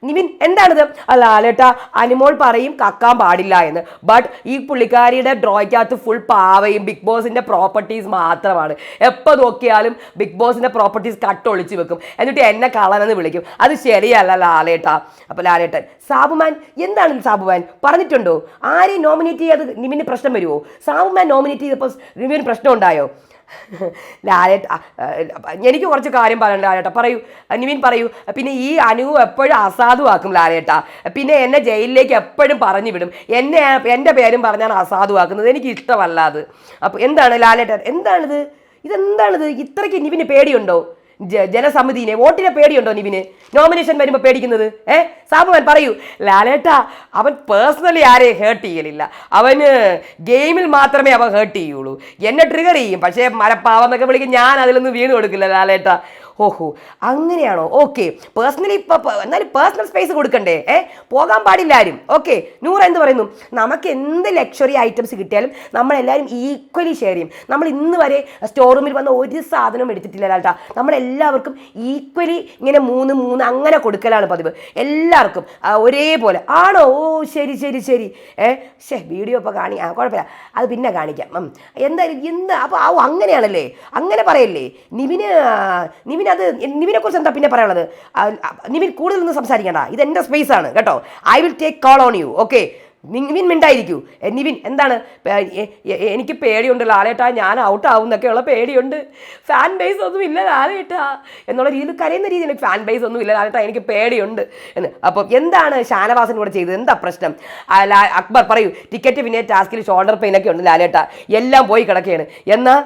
നിവിൻ എന്താണിത്? അല്ല ആലേട്ടാ അനുമോൾ പറയും കക്കാൻ പാടില്ല എന്ന്. ബട്ട് ഈ പുള്ളിക്കാരിയുടെ ഡ്രോയ്ക്കകത്ത് ഫുൾ പാവയും ബിഗ് ബോസിന്റെ പ്രോപ്പർട്ടീസ് മാത്രമാണ്. എപ്പോൾ നോക്കിയാലും ബിഗ് ബോസിന്റെ പ്രോപ്പർട്ടീസ് കട്ട് ഒളിച്ച് വെക്കും. എന്നിട്ട് എന്നെ കളനെന്ന് വിളിക്കും. അത് ശരിയല്ല ലാലേട്ട. അപ്പോൾ ലാലേട്ടൻ സാബുമാൻ എന്താണ് സാബുമാൻ? പറഞ്ഞിട്ടുണ്ടോ? ആരെയും നോമിനേറ്റ് ചെയ്യാതെ നിവിന് പ്രശ്നം വരുമോ സാബുമാൻ നോമിനേറ്റ് ചെയ്തപ്പോൾ റിമിന് പ്രശ്നം ഉണ്ടായോ? ലാലേട്ട എനിക്ക് കുറച്ച് കാര്യം പറയണ്ട ലാലേട്ട. പറയൂ. നിവിൻ പറയൂ. പിന്നെ ഈ അനു എപ്പോഴും അസാധുവാക്കും ലാലേട്ട. പിന്നെ എന്നെ ജയിലിലേക്ക് എപ്പോഴും പറഞ്ഞു വിടും. എന്നെ എന്റെ പേരും പറഞ്ഞാണ് അസാധുവാക്കുന്നത് എനിക്ക് ഇഷ്ടമല്ല അത്. അപ്പോൾ എന്താണ് ലാലേട്ട എന്താണിത്? ഇതെന്താണിത്? ഇത്രയ്ക്ക് നിവിന് പേടിയുണ്ടോ? ജനസമിതിനെ. വോട്ടിനെ പേടിയുണ്ടോ നിവിന്? നോമിനേഷൻ വരുമ്പോൾ പേടിക്കുന്നത്? ഏഹ് സാബു ഞാൻ പറയൂ. ലാലേട്ടാ അവൻ പേഴ്സണലി ആരെയും ഹേർട്ട് ചെയ്യലില്ല. അവന് ഗെയിമിൽ മാത്രമേ അവൻ ഹേർട്ട് ചെയ്യുള്ളൂ. എന്നെ ട്രിഗർ ചെയ്യും. പക്ഷേ മരപ്പാവെന്നൊക്കെ വിളിക്കും. ഞാൻ അതിലൊന്നും വീണ് കൊടുക്കില്ല ലാലേട്ട. ഓഹോ അങ്ങനെയാണോ? ഓക്കെ. പേഴ്സണലി എന്നാലും പേഴ്സണൽ സ്പേസ് കൊടുക്കണ്ടേ? ഏ? പോകാൻ പാടില്ല ആരും. ഓക്കെ. നൂറ് എന്ത് പറയുന്നു? നമുക്ക് എന്ത് ലക്ഷറി ഐറ്റംസ് കിട്ടിയാലും നമ്മളെല്ലാവരും ഈക്വലി ഷെയർ ചെയ്യും. നമ്മൾ ഇന്ന് വരെ സ്റ്റോർ റൂമിൽ വന്ന ഒരു സാധനം എടുത്തിട്ടില്ല കേട്ടോ നമ്മളെല്ലാവർക്കും ഈക്വലി ഇങ്ങനെ മൂന്ന് മൂന്ന് അങ്ങനെ കൊടുക്കലാണ് പതിവ്. എല്ലാവർക്കും ഒരേപോലെ. ആണോ? ഓ ശരി ശരി ശരി. ഏ? ശേ വീഡിയോ ഇപ്പോൾ കാണി ആ കുഴപ്പമില്ല. അത് പിന്നെ കാണിക്കാം. എന്തായാലും എന്ത് അപ്പോൾ ആ അങ്ങനെയാണല്ലേ? അങ്ങനെ പറയല്ലേ? നിവിന് ആ, നിവിന് അത് നിവിനെ കുറിച്ച് എന്താ പിന്നെ പറയാനുള്ളത്? നിവിൻ കൂടുതലൊന്നും സംസാരിക്കണ്ട. ഇത് എന്റെ സ്പേസ് ആണ് കേട്ടോ. I will take call on you okay Nivin മിണ്ടായിരിക്കൂ. Nivin എന്താണ്? എനിക്ക് പേടിയുണ്ട്. ലാലേട്ടാ ഞാൻ ഔട്ട് ആവും എന്നൊക്കെയുള്ള പേടിയുണ്ട്. ഫാൻ ബേസ് ഒന്നും ഇല്ല ലാലേട്ടാ. എന്നുള്ള രീതിയിൽ കരയുന്ന രീതിയിൽ ഫാൻ ബേസ് ഒന്നും ഇല്ല ലാലേട്ടാ. എനിക്ക് പേടിയുണ്ട്. എന്ന്. അപ്പം എന്താണ് ഷാനവാസൻ കൂടെ ചെയ്തത്? എന്താ പ്രശ്നം? അക്ബർ പറയൂ ടിക്കറ്റ് പിന്നെ ടാസ്കിൽ ഷോൾഡർ പെയിൻ ഒക്കെ ഉണ്ട് ലാലേട്ടാ. എല്ലാം പോയി കിടക്കുകയാണ് എന്നാൽ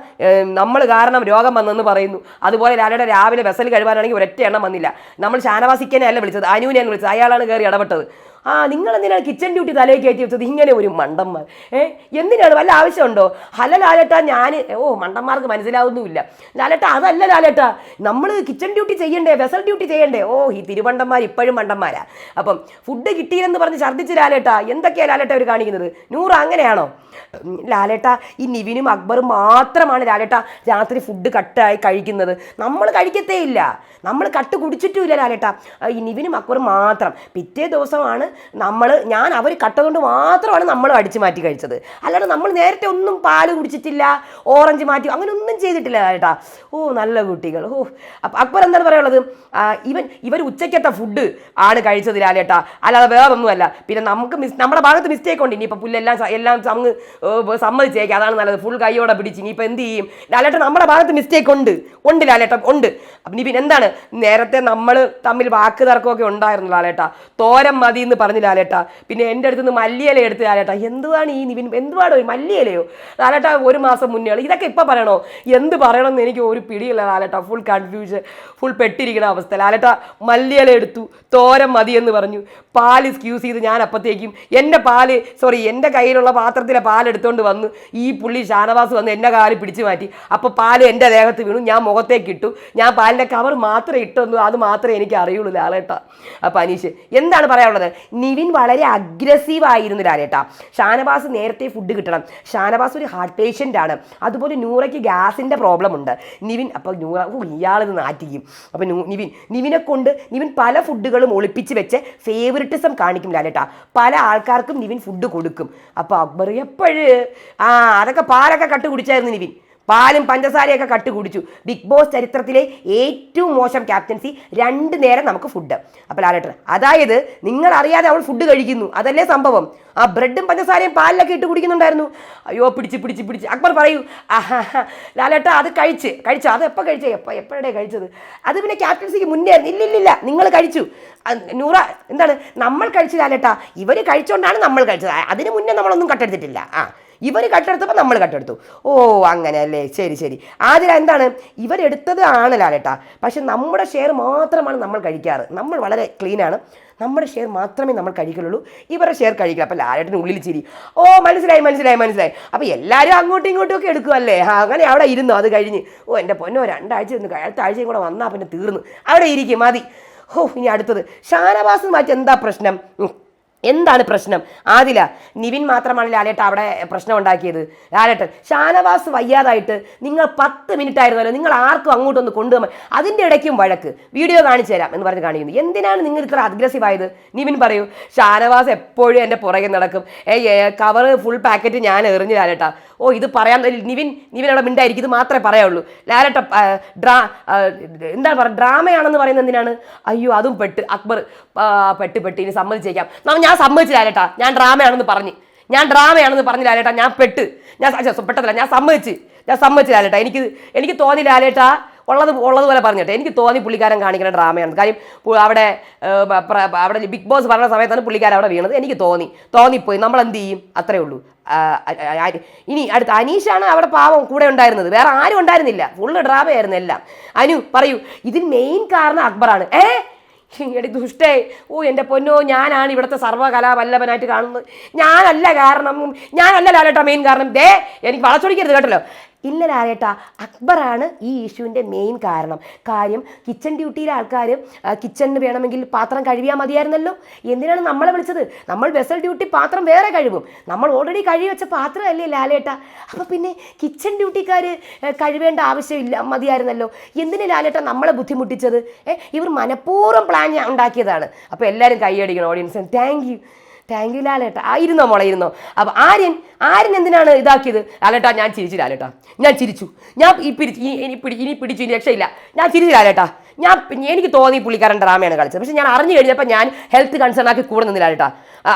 നമ്മൾ കാരണം രോഗം വന്നെന്ന് പറയുന്നു. അതുപോലെ ലാലേട്ട രാവിലെ വെസൽ കഴിവാനാണെങ്കിൽ ഒരൊറ്റ എണ്ണം വന്നില്ല. നമ്മൾ ഷാനവാസിക്കനെ അല്ല വിളിച്ചത്. അനുവിനെയാണ് വിളിച്ചത്. അയാളാണ് കയറി ഇടപെട്ടത്. ആ നിങ്ങൾ എന്തിനാണ് കിച്ചൺ ഡ്യൂട്ടി തലയിൽ കയറ്റി വെച്ചത്? ഇങ്ങനെ ഒരു മണ്ടന്മാർ. ഏ എന്തിനാണ്? വല്ല ആവശ്യമുണ്ടോ? ഹല ലാലേട്ടാ ഞാൻ ഓ മണ്ടന്മാർക്ക് മനസ്സിലാവുന്നുമില്ല. ലാലേട്ടാ അതല്ല ലാലേട്ടാ. നമ്മൾ കിച്ചൺ ഡ്യൂട്ടി ചെയ്യണ്ടേ വെസൽ ഡ്യൂട്ടി ചെയ്യണ്ടേ? ഓ ഈ തിരുവണ്ടന്മാർ ഇപ്പോഴും മണ്ടന്മാരാ. അപ്പം ഫുഡ് കിട്ടിയില്ലെന്ന് പറഞ്ഞ് ഛർദ്ദിച്ച് ലാലേട്ടാ എന്തൊക്കെയാ ലാലേട്ട അവർ കാണിക്കുന്നത്? നൂറ് അങ്ങനെയാണോ? ലാലേട്ട ഈ നിവിനും അക്ബറും മാത്രമാണ് ലാലേട്ട രാത്രി ഫുഡ് കട്ടായി കഴിക്കുന്നത്. നമ്മൾ കഴിക്കത്തേ ഇല്ല നമ്മൾ കട്ട് കുടിച്ചിട്ടുമില്ല ലാലേട്ട. ഈ നിവിനും അക്ബറും മാത്രം. പിറ്റേ ദിവസമാണ് നമ്മൾ ഞാൻ അവർ കട്ടതുകൊണ്ട് മാത്രമാണ് നമ്മൾ അടിച്ചു മാറ്റി കഴിച്ചത്. അല്ലാതെ നമ്മൾ നേരത്തെ ഒന്നും പാൽ കുടിച്ചിട്ടില്ല ഓറഞ്ച് മാറ്റി അങ്ങനെ ഒന്നും ചെയ്തിട്ടില്ല ലാലേട്ടാ ഓ നല്ല കുട്ടികൾ. ഓ അപ്പം അക്ബർ എന്താണ് പറയാനുള്ളത്? ഇവൻ ഇവർ ഉച്ചയ്ക്കത്തെ ഫുഡ് ആണ് കഴിച്ചത് ലാലേട്ടാ അല്ലാതെ വേറെ ഒന്നുമല്ല പിന്നെ നമുക്ക് മിസ് നമ്മുടെ ഭാഗത്ത് മിസ്റ്റേക്ക് ഉണ്ട്. ഇനിയിപ്പോൾ പുല്ലെല്ലാം എല്ലാം അങ്ങ് സമ്മതിച്ചേക്കാം. അതാണ് നല്ലത്. ഫുൾ കൈയോടെ പിടിച്ച് ഇനിയിപ്പോൾ എന്ത് ചെയ്യും? ലാലേട്ടൻ നമ്മുടെ ഭാഗത്ത് മിസ്റ്റേക്ക് ഉണ്ട്. ഉണ്ട് ലാലേട്ടൻ ഉണ്ട്. അപ്പം ഇനി പിന്നെ എന്താണ്? നേരത്തെ നമ്മൾ തമ്മിൽ വാക്ക് തർക്കമൊക്കെ ഉണ്ടായിരുന്നു ലാലേട്ടാ. തോരം മതി എന്ന് പറഞ്ഞു ലാലേട്ട പിന്നെ എന്റെ അടുത്ത് നിന്ന് മല്ലിയില എടുത്ത് ആലേട്ട. എന്തുവാണ് ഈ നിവിൻ എന്തുവാണോ ഈ മല്ലിയിലയോ? ആലേട്ട ഒരു മാസം മുന്നേ ഇതൊക്കെ ഇപ്പം പറയണോ? എന്ത് പറയണമെന്ന് എനിക്ക് ഒരു പിടിയില്ല ലാലേട്ട ഫുൾ കൺഫ്യൂഷൻ ഫുൾ പെട്ടിരിക്കുന്ന അവസ്ഥ ലാലേട്ട മല്ലിയില എടുത്തു. തോരം മതി എന്ന് പറഞ്ഞു. പാൽ സ്ക്യൂസ് ചെയ്ത് ഞാൻ അപ്പത്തേക്കും എന്റെ പാൽ സോറി എന്റെ കയ്യിലുള്ള പാത്രത്തിലെ പാൽ എടുത്തുകൊണ്ട് വന്നു ഈ പുള്ളി ഷാനവാസ് വന്ന് എന്റെ കാൽ പിടിച്ചു മാറ്റി. അപ്പോൾ പാൽ എന്റെ ദേഹത്ത് വീണു. ഞാൻ മുഖത്തേക്ക് ഇട്ടു. ഞാൻ പാലിന്റെ കവർ മാത്രമേ ഇട്ടു അത് മാത്രമേ എനിക്ക് അറിയുള്ളൂ ലാലേട്ട അപ്പം അനീഷ് എന്താണ് പറയാനുള്ളത്? നിവിൻ വളരെ അഗ്രസീവ് ആയിരുന്നു ലാലേട്ട ഷാനവാസ് നേരത്തെ ഫുഡ് കിട്ടണം. ഷാനവാസ് ഒരു ഹാർട്ട് പേഷ്യന്റ് ആണ്. അതുപോലെ നൂറയ്ക്ക് ഗ്യാസിന്റെ പ്രോബ്ലം ഉണ്ട്. നിവിൻ അപ്പോൾ നൂറ ഇയാളിത് നാറ്റിക്കും. അപ്പോൾ നിവിൻ നിവിനെ കൊണ്ട് നിവിൻ പല ഫുഡുകളും ഒളിപ്പിച്ച് വെച്ച് ഫേവറിറ്റിസം കാണിക്കും ലാലേട്ടാ. പല ആൾക്കാർക്കും നിവിൻ ഫുഡ് കൊടുക്കും. അപ്പോൾ അക്ബർ എപ്പോഴ്? ആ അതൊക്കെ പാലൊക്കെ കട്ട് കുടിച്ചായിരുന്നു നിവിൻ. പാലും പഞ്ചസാരയൊക്കെ കട്ട് കുടിച്ചു. ബിഗ് ബോസ് ചരിത്രത്തിലെ ഏറ്റവും മോശം ക്യാപ്റ്റൻസി രണ്ട് നേരം നമുക്ക് ഫുഡ് അപ്പോൾ ലാലേട്ടൻ അതായത് നിങ്ങൾ അറിയാതെ അവൾ ഫുഡ് കഴിക്കുന്നു. അതല്ലേ സംഭവം? ആ ബ്രെഡും പഞ്ചസാരയും പാലിലൊക്കെ ഇട്ട് കുടിക്കുന്നുണ്ടായിരുന്നു. അയ്യോ പിടിച്ച് പിടിച്ച് പിടിച്ച്. അക്ബർ പറയൂ. ലാലേട്ട അത് കഴിച്ച്. കഴിച്ചു? അത് എപ്പോൾ കഴിച്ചേ? എപ്പോൾ എപ്പോഴേ കഴിച്ചത്? അത് പിന്നെ ക്യാപ്റ്റൻസിക്ക് മുന്നേ ആയിരുന്നു. ഇല്ലില്ലില്ല നിങ്ങൾ കഴിച്ചു. നൂറ എന്താണ്? നമ്മൾ കഴിച്ചു ലാലേട്ട. ഇവർ കഴിച്ചുകൊണ്ടാണ് നമ്മൾ കഴിച്ചത്. അതിന് മുന്നേ നമ്മളൊന്നും കട്ടെടുത്തിട്ടില്ല. ആ. ഇവർ കട്ടെടുത്തപ്പോൾ നമ്മൾ കട്ടെടുത്തു. ഓ അങ്ങനെ അല്ലേ ശരി ശരി. ആതിര എന്താണ്? ഇവരെടുത്തത് ആണ് ലാലേട്ടാ. പക്ഷെ നമ്മുടെ ഷെയർ മാത്രമാണ് നമ്മൾ കഴിക്കാറ്. നമ്മൾ വളരെ ക്ലീനാണ് നമ്മുടെ ഷെയർ മാത്രമേ നമ്മൾ കഴിക്കുള്ളൂ ഇവരുടെ ഷെയർ കഴിക്കില്ല. അപ്പം ലാലേട്ടന് ഉള്ളിൽ ചിരി. ഓ മനസ്സിലായി മനസ്സിലായി മനസ്സിലായി. അപ്പോൾ എല്ലാവരും അങ്ങോട്ടും ഇങ്ങോട്ടും ഒക്കെ എടുക്കുമല്ലേ അങ്ങനെ അവിടെ ഇരുന്നു. അത് കഴിഞ്ഞ് ഓ എന്റെ പൊന്നോ രണ്ടാഴ്ച ഇരുന്ന്. അടുത്ത ആഴ്ചയും കൂടെ വന്നാൽ പിന്നെ തീർന്നു. അവിടെ ഇരിക്കും മതി. ഓ ഇനി അടുത്തത്. ഷാനവാസ് മാറ്റി എന്താ പ്രശ്നം. എന്താണ് പ്രശ്നം? ആദില നിവിൻ മാത്രമാണ് ലാലേട്ട അവിടെ പ്രശ്നം ഉണ്ടാക്കിയത്. ലാലേട്ടൻ ഷാനവാസ് വയ്യാതായിട്ട് നിങ്ങൾ പത്ത് മിനിറ്റ് ആയിരുന്നല്ലോ നിങ്ങൾ ആർക്കും അങ്ങോട്ടൊന്ന് കൊണ്ടുപോകാൻ അതിന്റെ ഇടയ്ക്കും വഴക്ക്. വീഡിയോ കാണിച്ചു തരാം എന്ന് പറഞ്ഞ് കാണിക്കുന്നു. എന്തിനാണ് നിങ്ങൾ ഇത്ര അഗ്രസീവ് ആയത്? നിവിൻ പറയൂ ഷാനവാസ് എപ്പോഴും എന്റെ പുറകെ നടക്കും. ഏ കവർ ഫുൾ പാക്കറ്റ് ഞാൻ എറിഞ്ഞു ലാലേട്ട. ഓ ഇത് പറയാൻ നിവിൻ നിവിൻ അവിടെ മിണ്ടായിരിക്കും. ഇത് മാത്രമേ പറയാവുള്ളൂ. ലാലട്ട ഡ്രാ എന്താ പറയുക ഡ്രാമയാണെന്ന് പറയുന്നത് എന്തിനാണ്? അയ്യോ അതും പെട്ട് അക്ബർ പെട്ട് പെട്ട് ഇനി സമ്മതിച്ചേക്കാം. ഞാൻ സമ്മതിച്ചു ലാലേട്ടാ. ഞാൻ ഡ്രാമയാണെന്ന് പറഞ്ഞ്. ഞാൻ ഡ്രാമയാണെന്ന് പറഞ്ഞ് ലാലേട്ടാ ഞാൻ പെട്ട്. ഞാൻ പെട്ടതല്ല ഞാൻ സമ്മതിച്ച്. ഞാൻ സമ്മതിച്ച് ലാലേട്ടാ. എനിക്ക് എനിക്ക് തോന്നി ലാലേട്ടാ ഉള്ളത് ഉള്ളതുപോലെ പറഞ്ഞിട്ട് എനിക്ക് തോന്നി പുള്ളിക്കാരൻ കാണിക്കുന്ന ഡ്രാമയാണ്. കാര്യം അവിടെ അവിടെ ബിഗ് ബോസ് പറഞ്ഞ സമയത്താണ് പുള്ളിക്കാരൻ അവിടെ വീണത്. എനിക്ക് തോന്നി. തോന്നിപ്പോയി. നമ്മൾ എന്ത് ചെയ്യും അത്രേ ഉള്ളൂ ഇനി അടുത്ത അനീഷാണ് അവിടെ പാവം കൂടെ ഉണ്ടായിരുന്നത്. വേറെ ആരും ഉണ്ടായിരുന്നില്ല. ഫുള്ള് ഡ്രാമയായിരുന്നു എല്ലാം. അനു പറയൂ. ഇതിന് മെയിൻ കാരണം അക്ബറാണ്. ഏ? എടി ദുഷ്ടേ. ഓ എന്റെ പൊന്നോ ഞാനാണ് ഇവിടുത്തെ സർവകലാവല്ലഭനായിട്ട് കാണുന്നത്. ഞാനല്ല കാരണം ഞാനല്ല ലാലേട്ടാ മെയിൻ കാരണം. ദേ എനിക്ക് വളച്ചൊടിക്കരുത് കേട്ടല്ലോ. ഇല്ല അക്ബറാണ് ഈ ഇഷ്യൂവിന്റെ മെയിൻ കാരണം. കാര്യം കിച്ചൺ ഡ്യൂട്ടിയിലെ ആൾക്കാർ കിച്ചണിന് വേണമെങ്കിൽ പാത്രം കഴുകിയാൽ മതിയായിരുന്നല്ലോ. എന്തിനാണ് നമ്മളെ വിളിച്ചത്? നമ്മൾ വെസൽ ഡ്യൂട്ടി പാത്രം വേറെ കഴുകും. നമ്മൾ ഓൾറെഡി കഴുകി വെച്ച പാത്രമല്ലേ ലാലേട്ട? അപ്പോൾ പിന്നെ കിച്ചൺ ഡ്യൂട്ടിക്കാർ കഴിവേണ്ട ആവശ്യമില്ല മതിയായിരുന്നല്ലോ. എന്തിന് ലാലേട്ട നമ്മളെ ബുദ്ധിമുട്ടിച്ചത്? ഇവർ മനഃപൂർവം പ്ലാൻ ഉണ്ടാക്കിയതാണ്. അപ്പോൾ എല്ലാവരും കൈയടിക്കണം ഓഡിയൻസ് താങ്ക് താങ്ക് യു ലാലേട്ട. ആ ഇരുന്നോ മോളെ ഇരുന്നോ. അപ്പൊ ആര്യൻ ആര്യൻ എന്തിനാണ് ഇതാക്കിയത്? ലാലേട്ട ഞാൻ ചിരിച്ചു ലാലേട്ട. ഞാൻ ചിരിച്ചു. ഞാൻ ഈ പിടിച്ച് ഇനി പിടി ഇനി പിടിച്ചു ഇനി രക്ഷയില്ല. ഞാൻ ചിരിച്ചു ലാലേട്ട. ഞാൻ എനിക്ക് തോന്നി പുള്ളിക്കാരൻ ഡ്രാമയാണ് കളിച്ചത്. പക്ഷെ ഞാൻ അറിഞ്ഞു കഴിഞ്ഞപ്പോൾ ഞാൻ ഹെൽത്ത് കൺസേൺ ആക്കി കൂടെ നിന്നില്ല ലാലേട്ട.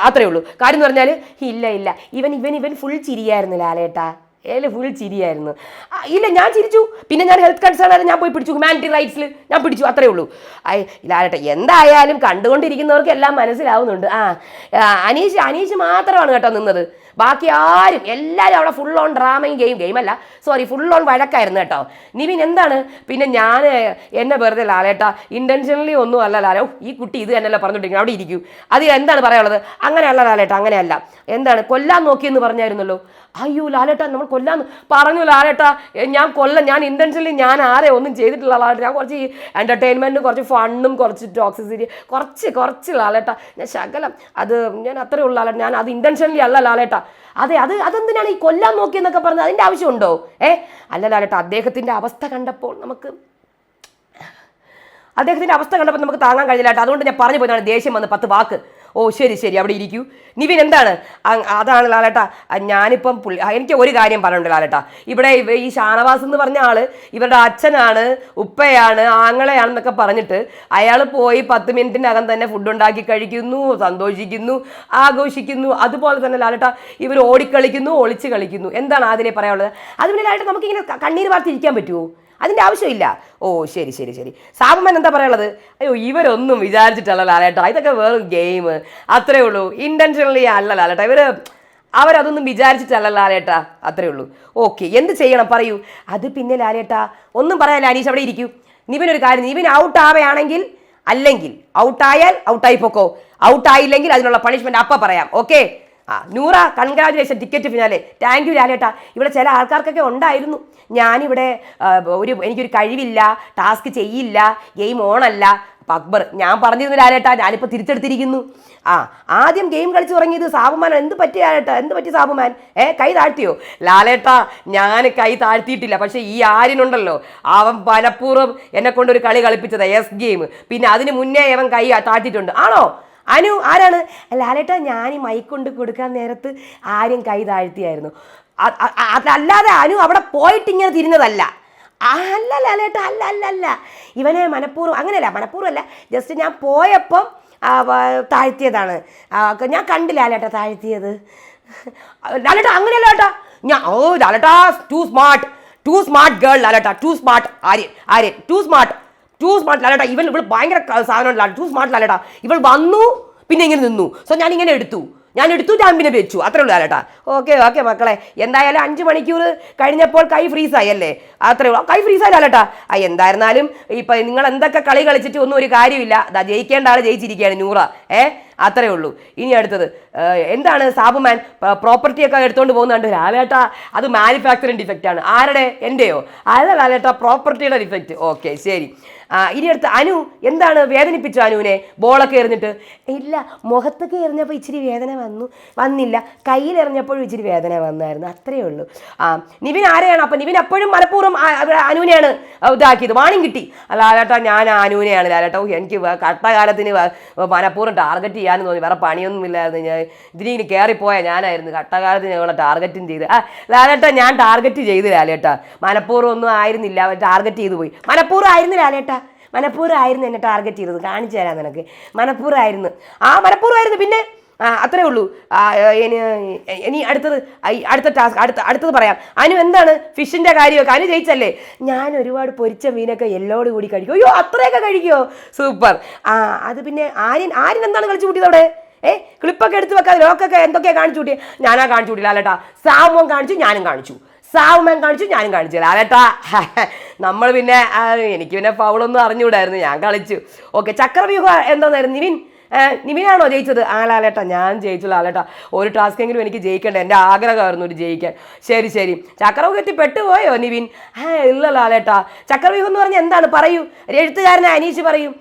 അത്രേ ഉള്ളൂ. കാര്യം എന്ന് പറഞ്ഞാൽ ഇല്ല ഇല്ല. ഇവൻ ഇവൻ ഇവൻ ഫുൾ ചിരിയായിരുന്നു ലാലേട്ടാ. ഏൽ ഫുൾ ചിരിയായിരുന്നു. ഇല്ല ഞാൻ ചിരിച്ചു. പിന്നെ ഞാൻ ഹെൽത്ത് കൺസേൺ ആയിരുന്നു. ഞാൻ പോയി പിടിച്ചു. ഹ്യൂമാനിറ്റി റൈറ്റ്സിൽ ഞാൻ പിടിച്ചു. അത്രേ ഉള്ളൂ. ഐ ലാലട്ടെ എന്തായാലും കണ്ടുകൊണ്ടിരിക്കുന്നവർക്ക് എല്ലാം മനസ്സിലാവുന്നുണ്ട്. ആ ആ, അനീഷ് അനീഷ് മാത്രമാണ് കേട്ടോ നിന്നത്. ബാക്കി ആരും എല്ലാവരും അവിടെ ഫുൾ ഓൺ ഡ്രാമയും ഗെയിം ഗെയിമല്ല സോറി ഫുൾ ഓൺ വഴക്കായിരുന്നു കേട്ടോ. നിവിൻ എന്താണ്? പിന്നെ ഞാൻ എന്നെ വെറുതെ ലാലേട്ടാ ഇന്റൻഷനലി ഒന്നും അല്ല ലാലോ. ഈ കുട്ടി ഇത് എന്നല്ല പറഞ്ഞിട്ടിരിക്കും അവിടെ ഇരിക്കൂ. അതിൽ എന്താണ് പറയാനുള്ളത്? അങ്ങനെയല്ല ലാലേട്ടാ അങ്ങനെയല്ല. എന്താണ്? കൊല്ലാൻ നോക്കിയെന്ന് പറഞ്ഞായിരുന്നല്ലോ. അയ്യോ ലാലേട്ടാ നമ്മൾ കൊല്ലാന്ന് പറഞ്ഞു ലാലേട്ടാ. ഞാൻ കൊല്ലം ഞാൻ ഇന്റൻഷനലി ഞാൻ ആരെ ഒന്നും ചെയ്തിട്ടില്ല ലാലേട്ടാ. ഞാൻ കുറച്ച് എന്റർടൈൻമെന്റും കുറച്ച് ഫണ്ണും കുറച്ച് ടോക്സിസിറ്റി കുറച്ച് കുറച്ച് ലാലേട്ടാ. ഞാൻ ശകലം അത് ഞാൻ അത്രേ ഉള്ളൂ ലാലേട്ടാ. ഞാൻ അത് ഇന്റൻഷനലി അല്ല ലാലേട്ടാ. അതെ അത് അതെന്തിനാണ് ഈ കൊല്ലാൻ നോക്കിയെന്നൊക്കെ പറഞ്ഞത്? അതിന്റെ ആവശ്യമുണ്ടോ? ഏ? അല്ല ലാലേട്ടാ അദ്ദേഹത്തിന്റെ അവസ്ഥ കണ്ടപ്പോൾ നമുക്ക് അദ്ദേഹത്തിന്റെ അവസ്ഥ കണ്ടപ്പോൾ നമുക്ക് താങ്ങാൻ കഴിയില്ല അതുകൊണ്ട് ഞാൻ പറഞ്ഞു പോയതാണ് ദേഷ്യം വന്ന് പത്ത് വാക്ക്. ഓ ശരി ശരി അവിടെ ഇരിക്കൂ. നിവിൻ എന്താണ്? അതാണ് ലാലേട്ടാ. ഞാനിപ്പം പുള്ളി എനിക്ക് ഒരു കാര്യം പറയണ്ട ലാലേട്ടാ. ഇവിടെ ഈ ഷാനവാസ് എന്ന് പറഞ്ഞ ആൾ ഇവരുടെ അച്ഛനാണ് ഉപ്പയാണ് ആങ്ങളെയാണെന്നൊക്കെ പറഞ്ഞിട്ട് അയാൾ പോയി പത്ത് മിനിറ്റിനകം തന്നെ ഫുഡ് ഉണ്ടാക്കി കഴിക്കുന്നു സന്തോഷിക്കുന്നു ആഘോഷിക്കുന്നു. അതുപോലെ തന്നെ ലാലേട്ട ഇവർ ഓടിക്കളിക്കുന്നു ഒളിച്ച് കളിക്കുന്നു. എന്താണ് അതിനെ പറയാനുള്ളത്? അതുപോലെ ലാലേട്ട നമുക്കിങ്ങനെ കണ്ണീർ വാർത്തിരിക്കാൻ പറ്റുമോ അതിന്റെ ആവശ്യമില്ല. ഓ ശരി ശരി ശരി. സാബുമൻ എന്താ പറയുള്ളത് അയ്യോ ഇവരൊന്നും വിചാരിച്ചിട്ടല്ല ലാലേട്ടാ. ഇതൊക്കെ വെറും ഗെയിം അത്രേ ഉള്ളൂ. ഇന്റൻഷനലി അല്ല ലാലേട്ടാ. ഇവർ അവരതൊന്നും വിചാരിച്ചിട്ടല്ല ലാലേട്ടാ. അത്രേ ഉള്ളൂ. ഓക്കെ എന്ത് ചെയ്യണം? പറയൂ. അത് പിന്നെ ലാലേട്ടാ ഒന്നും പറയാൻ അനീഷ് അവിടെ ഇരിക്കൂ. നിവിൻ ഒരു കാര്യം നിവിൻ ഔട്ട് ആവുകയാണെങ്കിൽ അല്ലെങ്കിൽ ഔട്ടായാൽ ഔട്ടായി പൊക്കോ. ഔട്ടായില്ലെങ്കിൽ അതിനുള്ള പണിഷ്മെന്റ് അപ്പ പറയാം. ഓക്കെ ആ Noora congratulation ticket finale. Thank you ലാലേട്ടാ. ഇവിടെ ചില ആൾക്കാർക്കൊക്കെ ഉണ്ടായിരുന്നു. ഞാനിവിടെ ഒരു എനിക്കൊരു കഴിവില്ല ടാസ്ക് ചെയ്യില്ല ഗെയിം ഓണല്ല അക്ബർ ഞാൻ പറഞ്ഞിരുന്നു ലാലേട്ടാ ഞാനിപ്പോൾ തിരിച്ചെടുത്തിരിക്കുന്നു. ആ ആദ്യം ഗെയിം കളിച്ച് തുടങ്ങിയത് സാബുമാൻ എന്ത് പറ്റി ലാലേട്ടാ? എന്ത് പറ്റി സാബുമാൻ? ഏ കൈ താഴ്ത്തിയോ? ലാലേട്ടാ ഞാൻ കൈ താഴ്ത്തിയിട്ടില്ല. പക്ഷേ ഈ ആര്യനുണ്ടല്ലോ. അവൻ മനഃപൂർവം എന്നെ കൊണ്ടൊരു കളി കളിപ്പിച്ചത് എസ് ഗെയിം പിന്നെ അതിന് മുന്നേ അവൻ കൈ താഴ്ത്തിയിട്ടുണ്ട്. ആണോ? അനു ആരാണ്? ലാലേട്ട ഞാൻ ഈ മൈക്ക് കൊണ്ട് കൊടുക്കാൻ നേരത്ത് ആരും കൈ താഴ്ത്തിയായിരുന്നു. അതല്ലാതെ അനു അവിടെ പോയിട്ട് ഇങ്ങനെ തിരിഞ്ഞതല്ല അല്ല ലാലേട്ട അല്ല അല്ല അല്ല. ഇവനെ മനഃപൂർവം അങ്ങനെയല്ല മനഃപൂർവം അല്ല. ജസ്റ്റ് ഞാൻ പോയപ്പം താഴ്ത്തിയതാണ്. ഞാൻ കണ്ടില്ല ലാലേട്ട താഴ്ത്തിയത്. ലാലേട്ട അങ്ങനെയല്ല കേട്ടാ ഞാൻ ഓ ലാലേട്ടാ too smart too smart girl ലാലേട്ടാ too smart Aryan Aryan too smart too smart ലാലേട്ടാ. ഇവൾ ഇവൾ ഭയങ്കര ക- സാധനം ടു സ്മാർട്ട് ലാലേട്ടാ. ഇവൾ വന്നു പിന്നെ ഇങ്ങനെ നിന്നു. സോ ഞാൻ ഇങ്ങനെ എടുത്തു. ഞാൻ എടുത്തു പിന്നെ വെച്ചു. അത്രേ ഉള്ളൂ ലാലേട്ടാ. ഓക്കെ ഓക്കെ മക്കളെ. എന്തായാലും അഞ്ച് മണിക്കൂർ കഴിഞ്ഞപ്പോൾ കൈ ഫ്രീസായി അല്ലേ? അത്രേ ഉള്ളൂ. കൈ ഫ്രീസായി ലാലേട്ടാ. ആ എന്തായിരുന്നാലും ഇപ്പം നിങ്ങൾ എന്തൊക്കെ കളി കളിച്ചിട്ട് ഒന്നും ഒരു കാര്യമില്ല. അതാ ജയിക്കേണ്ട ആൾ ജയിച്ചിരിക്കുകയാണ് നൂറ. ഏ? അത്രേ ഉള്ളൂ. ഇനി അടുത്തത്. എന്താണ് സാബുമാൻ? പ്രോപ്പർട്ടിയൊക്കെ എടുത്തുകൊണ്ട് പോകുന്നുണ്ട് ലാലേട്ടാ അത് മാനുഫാക്ചറിങ് ഡിഫക്റ്റ് ആണ്. ആരുടെ? എന്റെയോ അല്ല ലാലേട്ടാ പ്രോപ്പർട്ടിയുടെ ഡിഫക്റ്റ് ഓക്കെ ശരി. ഇനി അടുത്ത് അനു എന്താണ് വേദനിപ്പിച്ചു അനുവിനെ? ബോളൊക്കെ എറിഞ്ഞിട്ട്. ഇല്ല മുഖത്തൊക്കെ എറിഞ്ഞപ്പോൾ ഇച്ചിരി വേദന വന്നു. വന്നില്ല. കയ്യിൽ എറിഞ്ഞപ്പോഴും ഇച്ചിരി വേദന വന്നായിരുന്നു. അത്രയേ ഉള്ളൂ. ആ നിവിൻ ആരെയാണ്? അപ്പം നിവിൻ അപ്പോഴും മനഃപൂർവം അനുവിനെയാണ് ഇതാക്കിയത്. വാണിംഗ് കിട്ടി. ലാലേട്ടാ ഞാൻ അനുവിനെയാണ്. ലാലേട്ടോ എനിക്ക് കട്ടകാലത്തിന് മനഃപൂർവം ടാർഗറ്റ് ചെയ്യാമെന്ന് തോന്നി. വേറെ പണിയൊന്നും ഇല്ലായിരുന്നു. ഞാൻ ഇതിലിങ്ങനെ കയറിപ്പോയ ഞാനായിരുന്നു. കട്ടകാലത്തിന് ഞങ്ങളെ ടാർഗറ്റും ചെയ്ത്. ആ ലാലേട്ടാ ഞാൻ ടാർഗറ്റ് ചെയ്ത് ലാലേട്ടാ. മനഃപൂർവം ഒന്നും ആയിരുന്നില്ല. ടാർഗറ്റ് ചെയ്തു പോയി. മനഃപൂർവം ആയിരുന്നു ലാലേട്ടാ. മനഃപൂർവം ആയിരുന്നു എന്നെ ടാർഗറ്റ് ചെയ്തത്. കാണിച്ചു തരാം നിനക്ക്. മനപ്പൂർവമായിരുന്നു ആ മനപ്പൂർവമായിരുന്നു പിന്നെ അത്രേ ഉള്ളൂ. ഇനി അടുത്തത് അടുത്ത ടാസ്ക് അടുത്ത അടുത്തത് പറയാം. അനു എന്താണ്? ഫിഷിന്റെ കാര്യമൊക്കെ. അനു ജയിച്ചല്ലേ? ഞാൻ ഒരുപാട് പൊരിച്ച മീനൊക്കെ എല്ലോട് കൂടി കഴിക്കും. അയ്യോ അത്രയൊക്കെ കഴിക്കുമോ സൂപ്പർ. ആ അത് പിന്നെ ആര്യൻ ആര്യൻ എന്താണ് കളിച്ചു കൂട്ടിയത് അവിടെ? ഏ ക്ലിപ്പൊക്കെ എടുത്ത് വെക്കാതെ ലോക്കൊക്കെ എന്തൊക്കെയാണ് കാണിച്ചു കൂട്ടിയത് ഞാനാ കാണിച്ചു കൂട്ടില്ല അല്ലേട്ടാ സാമോൻ കാണിച്ചു ഞാനും കാണിച്ചു. സാവുമാൻ കാണിച്ചു ഞാനും കാണിച്ചു ലാലേട്ടാ നമ്മൾ പിന്നെ എനിക്ക് പിന്നെ ഫൗളൊന്നും അറിഞ്ഞുകൂടായിരുന്നു. ഞാൻ കളിച്ചു. ഓക്കെ ചക്രവ്യൂഹം എന്താന്നായിരുന്നു? നിവിൻ? നിവിനാണോ ജയിച്ചത്? ആ ലാലേട്ട ഞാൻ ജയിച്ചു ലാലേട്ട ഒരു ടാസ്ക് എങ്കിലും എനിക്ക് ജയിക്കേണ്ട? എന്റെ ആഗ്രഹമായിരുന്നു ഒരു ജയിക്കാൻ. ശരി ശരി. ചക്രവ്യൂഹത്തിൽ പെട്ടുപോയോ നിവിൻ? ആ ഇല്ല ലാലേട്ട ചക്രവ്യൂഹം എന്ന് പറഞ്ഞാൽ എന്താണ്? പറയൂ. ഒരു എഴുത്തുകാരനെ അനീഷ് പറയൂ.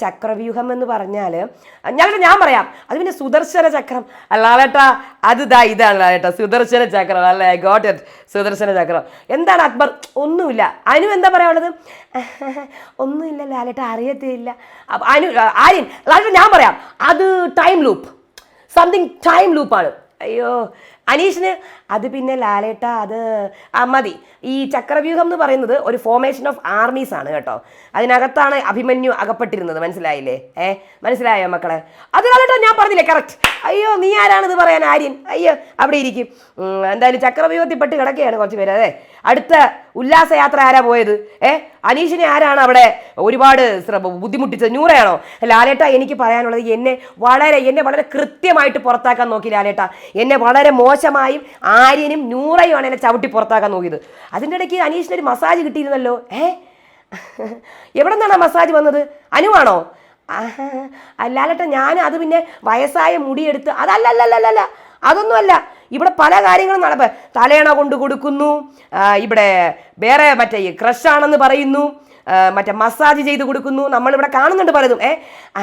ചക്രവ്യൂഹം എന്ന് പറഞ്ഞാൽ ഞാൻ ഞാൻ പറയാം. അത് പിന്നെ സുദർശന ചക്രം. ലാലേട്ട അത് ദാ ഇതാണ് ലാലേട്ട സുദർശന ചക്രം. അല്ലേ? ഗോട്ട് സുദർശന ചക്രം. എന്താണ് അക്ബർ? ഒന്നുമില്ല. അനു എന്താ പറയാനുള്ളത്? ഒന്നുമില്ല ലാലേട്ട അറിയത്തില്ല അനു ആര്യൻ ലാലേട്ട ഞാൻ പറയാം. അത് ടൈം ലൂപ്പ് സംതിങ് ടൈം ലൂപ്പാണ് അയ്യോ അനീഷിന് അത് പിന്നെ ലാലേട്ട അത് ആ മതി. ഈ ചക്രവ്യൂഹം എന്ന് പറയുന്നത് ഒരു ഫോർമേഷൻ ഓഫ് ആർമീസ് ആണ് കേട്ടോ. അതിനകത്താണ് അഭിമന്യു അകപ്പെട്ടിരുന്നത് മനസ്സിലായില്ലേ? ഏ മനസ്സിലായോ മക്കളെ? അത് ലാലേട്ട ഞാൻ പറഞ്ഞില്ലേ കറക്റ്റ് അയ്യോ നീ ആരാണിത് പറയാൻ ആര്യൻ? അയ്യോ അവിടെ ഇരിക്കും. എന്തായാലും ചക്രവ്യൂഹത്തിൽ പെട്ട് കിടക്കുകയാണ് കുറച്ച് പേര് അതെ അടുത്ത ഉല്ലാസയാത്ര ആരാ പോയത്? ഏ അനീഷിനെ ആരാണ് അവിടെ ഒരുപാട് ബുദ്ധിമുട്ടിച്ചത്? നൂറയാണോ? ലാലേട്ട എനിക്ക് പറയാനുള്ളത് എന്നെ വളരെ എന്നെ വളരെ കൃത്യമായിട്ട് പുറത്താക്കാൻ നോക്കി ലാലേട്ട. എന്നെ വളരെ മോശമായും ആര്യനും നൂറയുമാണ് എന്നെ ചവിട്ടി പുറത്താക്കാൻ നോക്കിയത്. അതിന്റെ ഇടയ്ക്ക് അനീഷിന് ഒരു മസാജ് കിട്ടിയിരുന്നല്ലോ. ഏ? എവിടെ നിന്നാണ് മസാജ് വന്നത്? അനുവാണോ. അല്ലാലട്ടെ ഞാൻ അത് പിന്നെ വയസ്സായ മുടിയെടുത്ത് അതല്ലല്ലല്ലല്ല അതൊന്നുമല്ല. ഇവിടെ പല കാര്യങ്ങളും നടപ്പ് തലയണ കൊണ്ട് കൊടുക്കുന്നു ഇവിടെ വേറെ മറ്റേ ക്രഷാണെന്ന് പറയുന്നു മറ്റേ മസാജ് ചെയ്ത് കൊടുക്കുന്നു. നമ്മളിവിടെ കാണുന്നുണ്ട് പലതും. ഏ? ആ,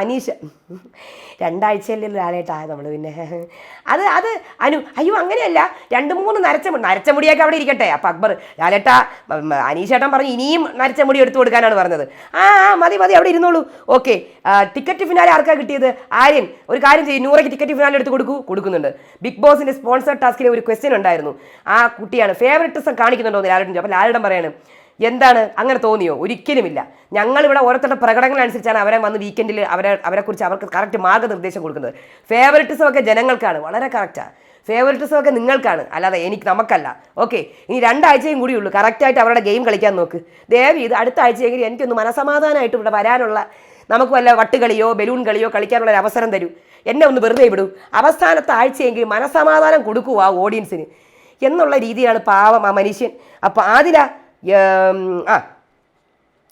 അനീഷ് രണ്ടാഴ്ചയല്ലേ ലാലേട്ടാ നമ്മൾ പിന്നെ. അത് അത് അനു അയ്യോ അങ്ങനെയല്ല. രണ്ട് മൂന്ന് നരച്ച നരച്ച മുടിയൊക്കെ അവിടെ ഇരിക്കട്ടെ. അപ്പം അക്ബർ ലാലേട്ട അനീഷേട്ടൻ പറഞ്ഞു ഇനിയും നരച്ച മുടി എടുത്തു കൊടുക്കാനാണ് പറഞ്ഞത്. ആ ആ മതി മതി അവിടെ ഇരുന്നോളൂ. ഓക്കെ. ടിക്കറ്റ് ഫിനാലെ ആർക്കാ കിട്ടിയത്? ആര്യൻ ഒരു കാര്യം ചെയ്യും നൂറയ്ക്ക് ടിക്കറ്റ് ഫിനാലെ എടുത്ത് കൊടുക്കൂ കൊടുക്കുന്നുണ്ട്. ബിഗ് ബോസിന്റെ സ്പോൺസർ ടാസ്കിലെ ഒരു ക്വസ്റ്റ്യൻ ഉണ്ടായിരുന്നു. ആ കുട്ടിയാണ്. ഫേവററ്റിസം കാണിക്കുന്നുണ്ടോ എന്ന് ലാലേട്ടൻ അപ്പോൾ ലാലേട്ടൻ പറയാണ് എന്താണ്? അങ്ങനെ തോന്നിയോ? ഒരിക്കലുമില്ല. ഞങ്ങളിവിടെ ഓരോരുത്തരുടെ പ്രകടനങ്ങളനുസരിച്ചാണ് അവരെ വന്ന് വീക്കെൻഡിൽ അവരെ അവരെക്കുറിച്ച് അവർക്ക് കറക്റ്റ് മാർഗനിർദ്ദേശം കൊടുക്കുന്നത്. ഫേവററ്റിസം ഒക്കെ ജനങ്ങൾക്കാണ്. വളരെ കറക്റ്റാണ് ഫേവററ്റിസം ഒക്കെ നിങ്ങൾക്കാണ്. അല്ലാതെ എനിക്ക് നമുക്കല്ല. ഓക്കെ ഇനി രണ്ടാഴ്ചയും കൂടിയുള്ളൂ കറക്റ്റായിട്ട് അവരുടെ ഗെയിം കളിക്കാൻ നോക്ക്. ദേവി ഇത് അടുത്ത ആഴ്ചയെങ്കിലും എനിക്കൊന്ന് മനസമാധാനമായിട്ട് ഇവിടെ വരാനുള്ള നമുക്ക് വല്ല വട്ടുകളിയോ ബലൂൺ കളിയോ കളിക്കാനുള്ള ഒരു അവസരം തരൂ. എന്നെ ഒന്ന് വെറുതെ വിടൂ. അവസാനത്തെ ആഴ്ചയെങ്കിലും മനസമാധാനം കൊടുക്കൂ ആ ഓഡിയൻസിന് എന്നുള്ള രീതിയാണ് പാവം ആ മനുഷ്യൻ. അപ്പോൾ ആദില ആ.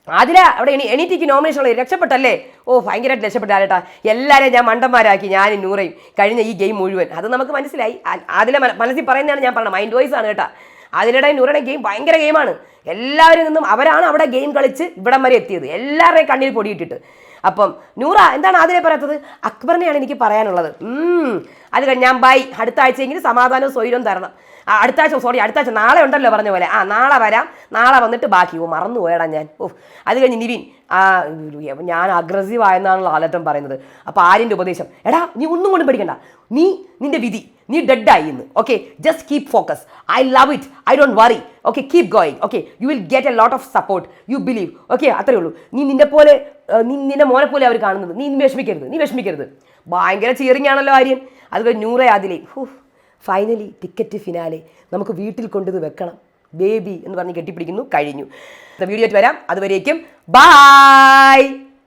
അതില അവിടെ എണി എണീറ്റിക്ക് നോമിനേഷൻ ഉള്ളത് രക്ഷപ്പെട്ടല്ലേ? ഓ ഭയങ്കരമായിട്ട് രക്ഷപ്പെട്ടാലേട്ടാ എല്ലാവരെയും ഞാൻ മണ്ടന്മാരാക്കി ഞാൻ നൂറയും. കഴിഞ്ഞ ഈ ഗെയിം മുഴുവൻ. അത് നമുക്ക് മനസ്സിലായി. അതിലെ മനസ്സിൽ പറയുന്നതാണ് ഞാൻ പറഞ്ഞത്. മൈൻഡ് വോയിസ് ആണ് കേട്ടാ. അതിനിടയിൽ നൂറയുടെ ഗെയിം ഭയങ്കര ഗെയിമാണ് എല്ലാവരിൽ നിന്നും അവരാണ് അവിടെ ഗെയിം കളിച്ച് ഇവിടം വരെ എത്തിയത്. എല്ലാവരുടെയും കണ്ണിൽ പൊടിയിട്ടിട്ട്. അപ്പം നൂറ എന്താണ് അതിനെ പറയാത്തത്? അക്ബറിനെയാണ് എനിക്ക് പറയാനുള്ളത്. അത് കഴിഞ്ഞ് ഞാൻ ബൈ അടുത്ത ആഴ്ചയെങ്കിലും സമാധാനവും സ്വൈരവും തരണം. അടുത്ത ആഴ്ച സോറി അടുത്ത ആഴ്ച നാളെ ഉണ്ടല്ലോ പറഞ്ഞ പോലെ. ആ നാളെ വരാം. നാളെ വന്നിട്ട് ബാക്കി. ഓ മറന്നു പോയടാ ഞാൻ. ഓ അത് കഴിഞ്ഞ് നിവിൻ ആ ഞാൻ അഗ്രസീവ് ആയെന്നാണല്ലോ ലാലട്ടൻ പറയുന്നത്. അപ്പോൾ ആര്യന്റെ ഉപദേശം എടാ നീ ഒന്നും കൊണ്ടും പഠിക്കണ്ട നീ നിന്റെ വിധി നീ ഡെഡായി ഇന്ന്. Okay just keep focus I love it I don't worry okay keep going okay you will get a lot of support you believe okay അത്രേ ഉള്ളൂ. നീ നിന്നെ പോലെ നീ നിന്നെ മോനെ പോലെ അവർ കാണുന്നത്. നീ വിഷമിക്കരുത്. നീ വിഷമിക്കരുത്. ഭയങ്കര ചീറിങ് ആണല്ലോ ആര്യൻ. അത് നൂറേ അതിലേ അതിലേ ഫൈനലി ടിക്കറ്റ് ഫിനാലെ നമുക്ക് വീട്ടിൽ കൊണ്ടുവന്ന് വെക്കണം. ബേബി എന്ന് പറഞ്ഞ് കെട്ടിപ്പിടിക്കുന്നു കഴിഞ്ഞു. വീഡിയോ വരാം. അതുവരേക്കും ബായ്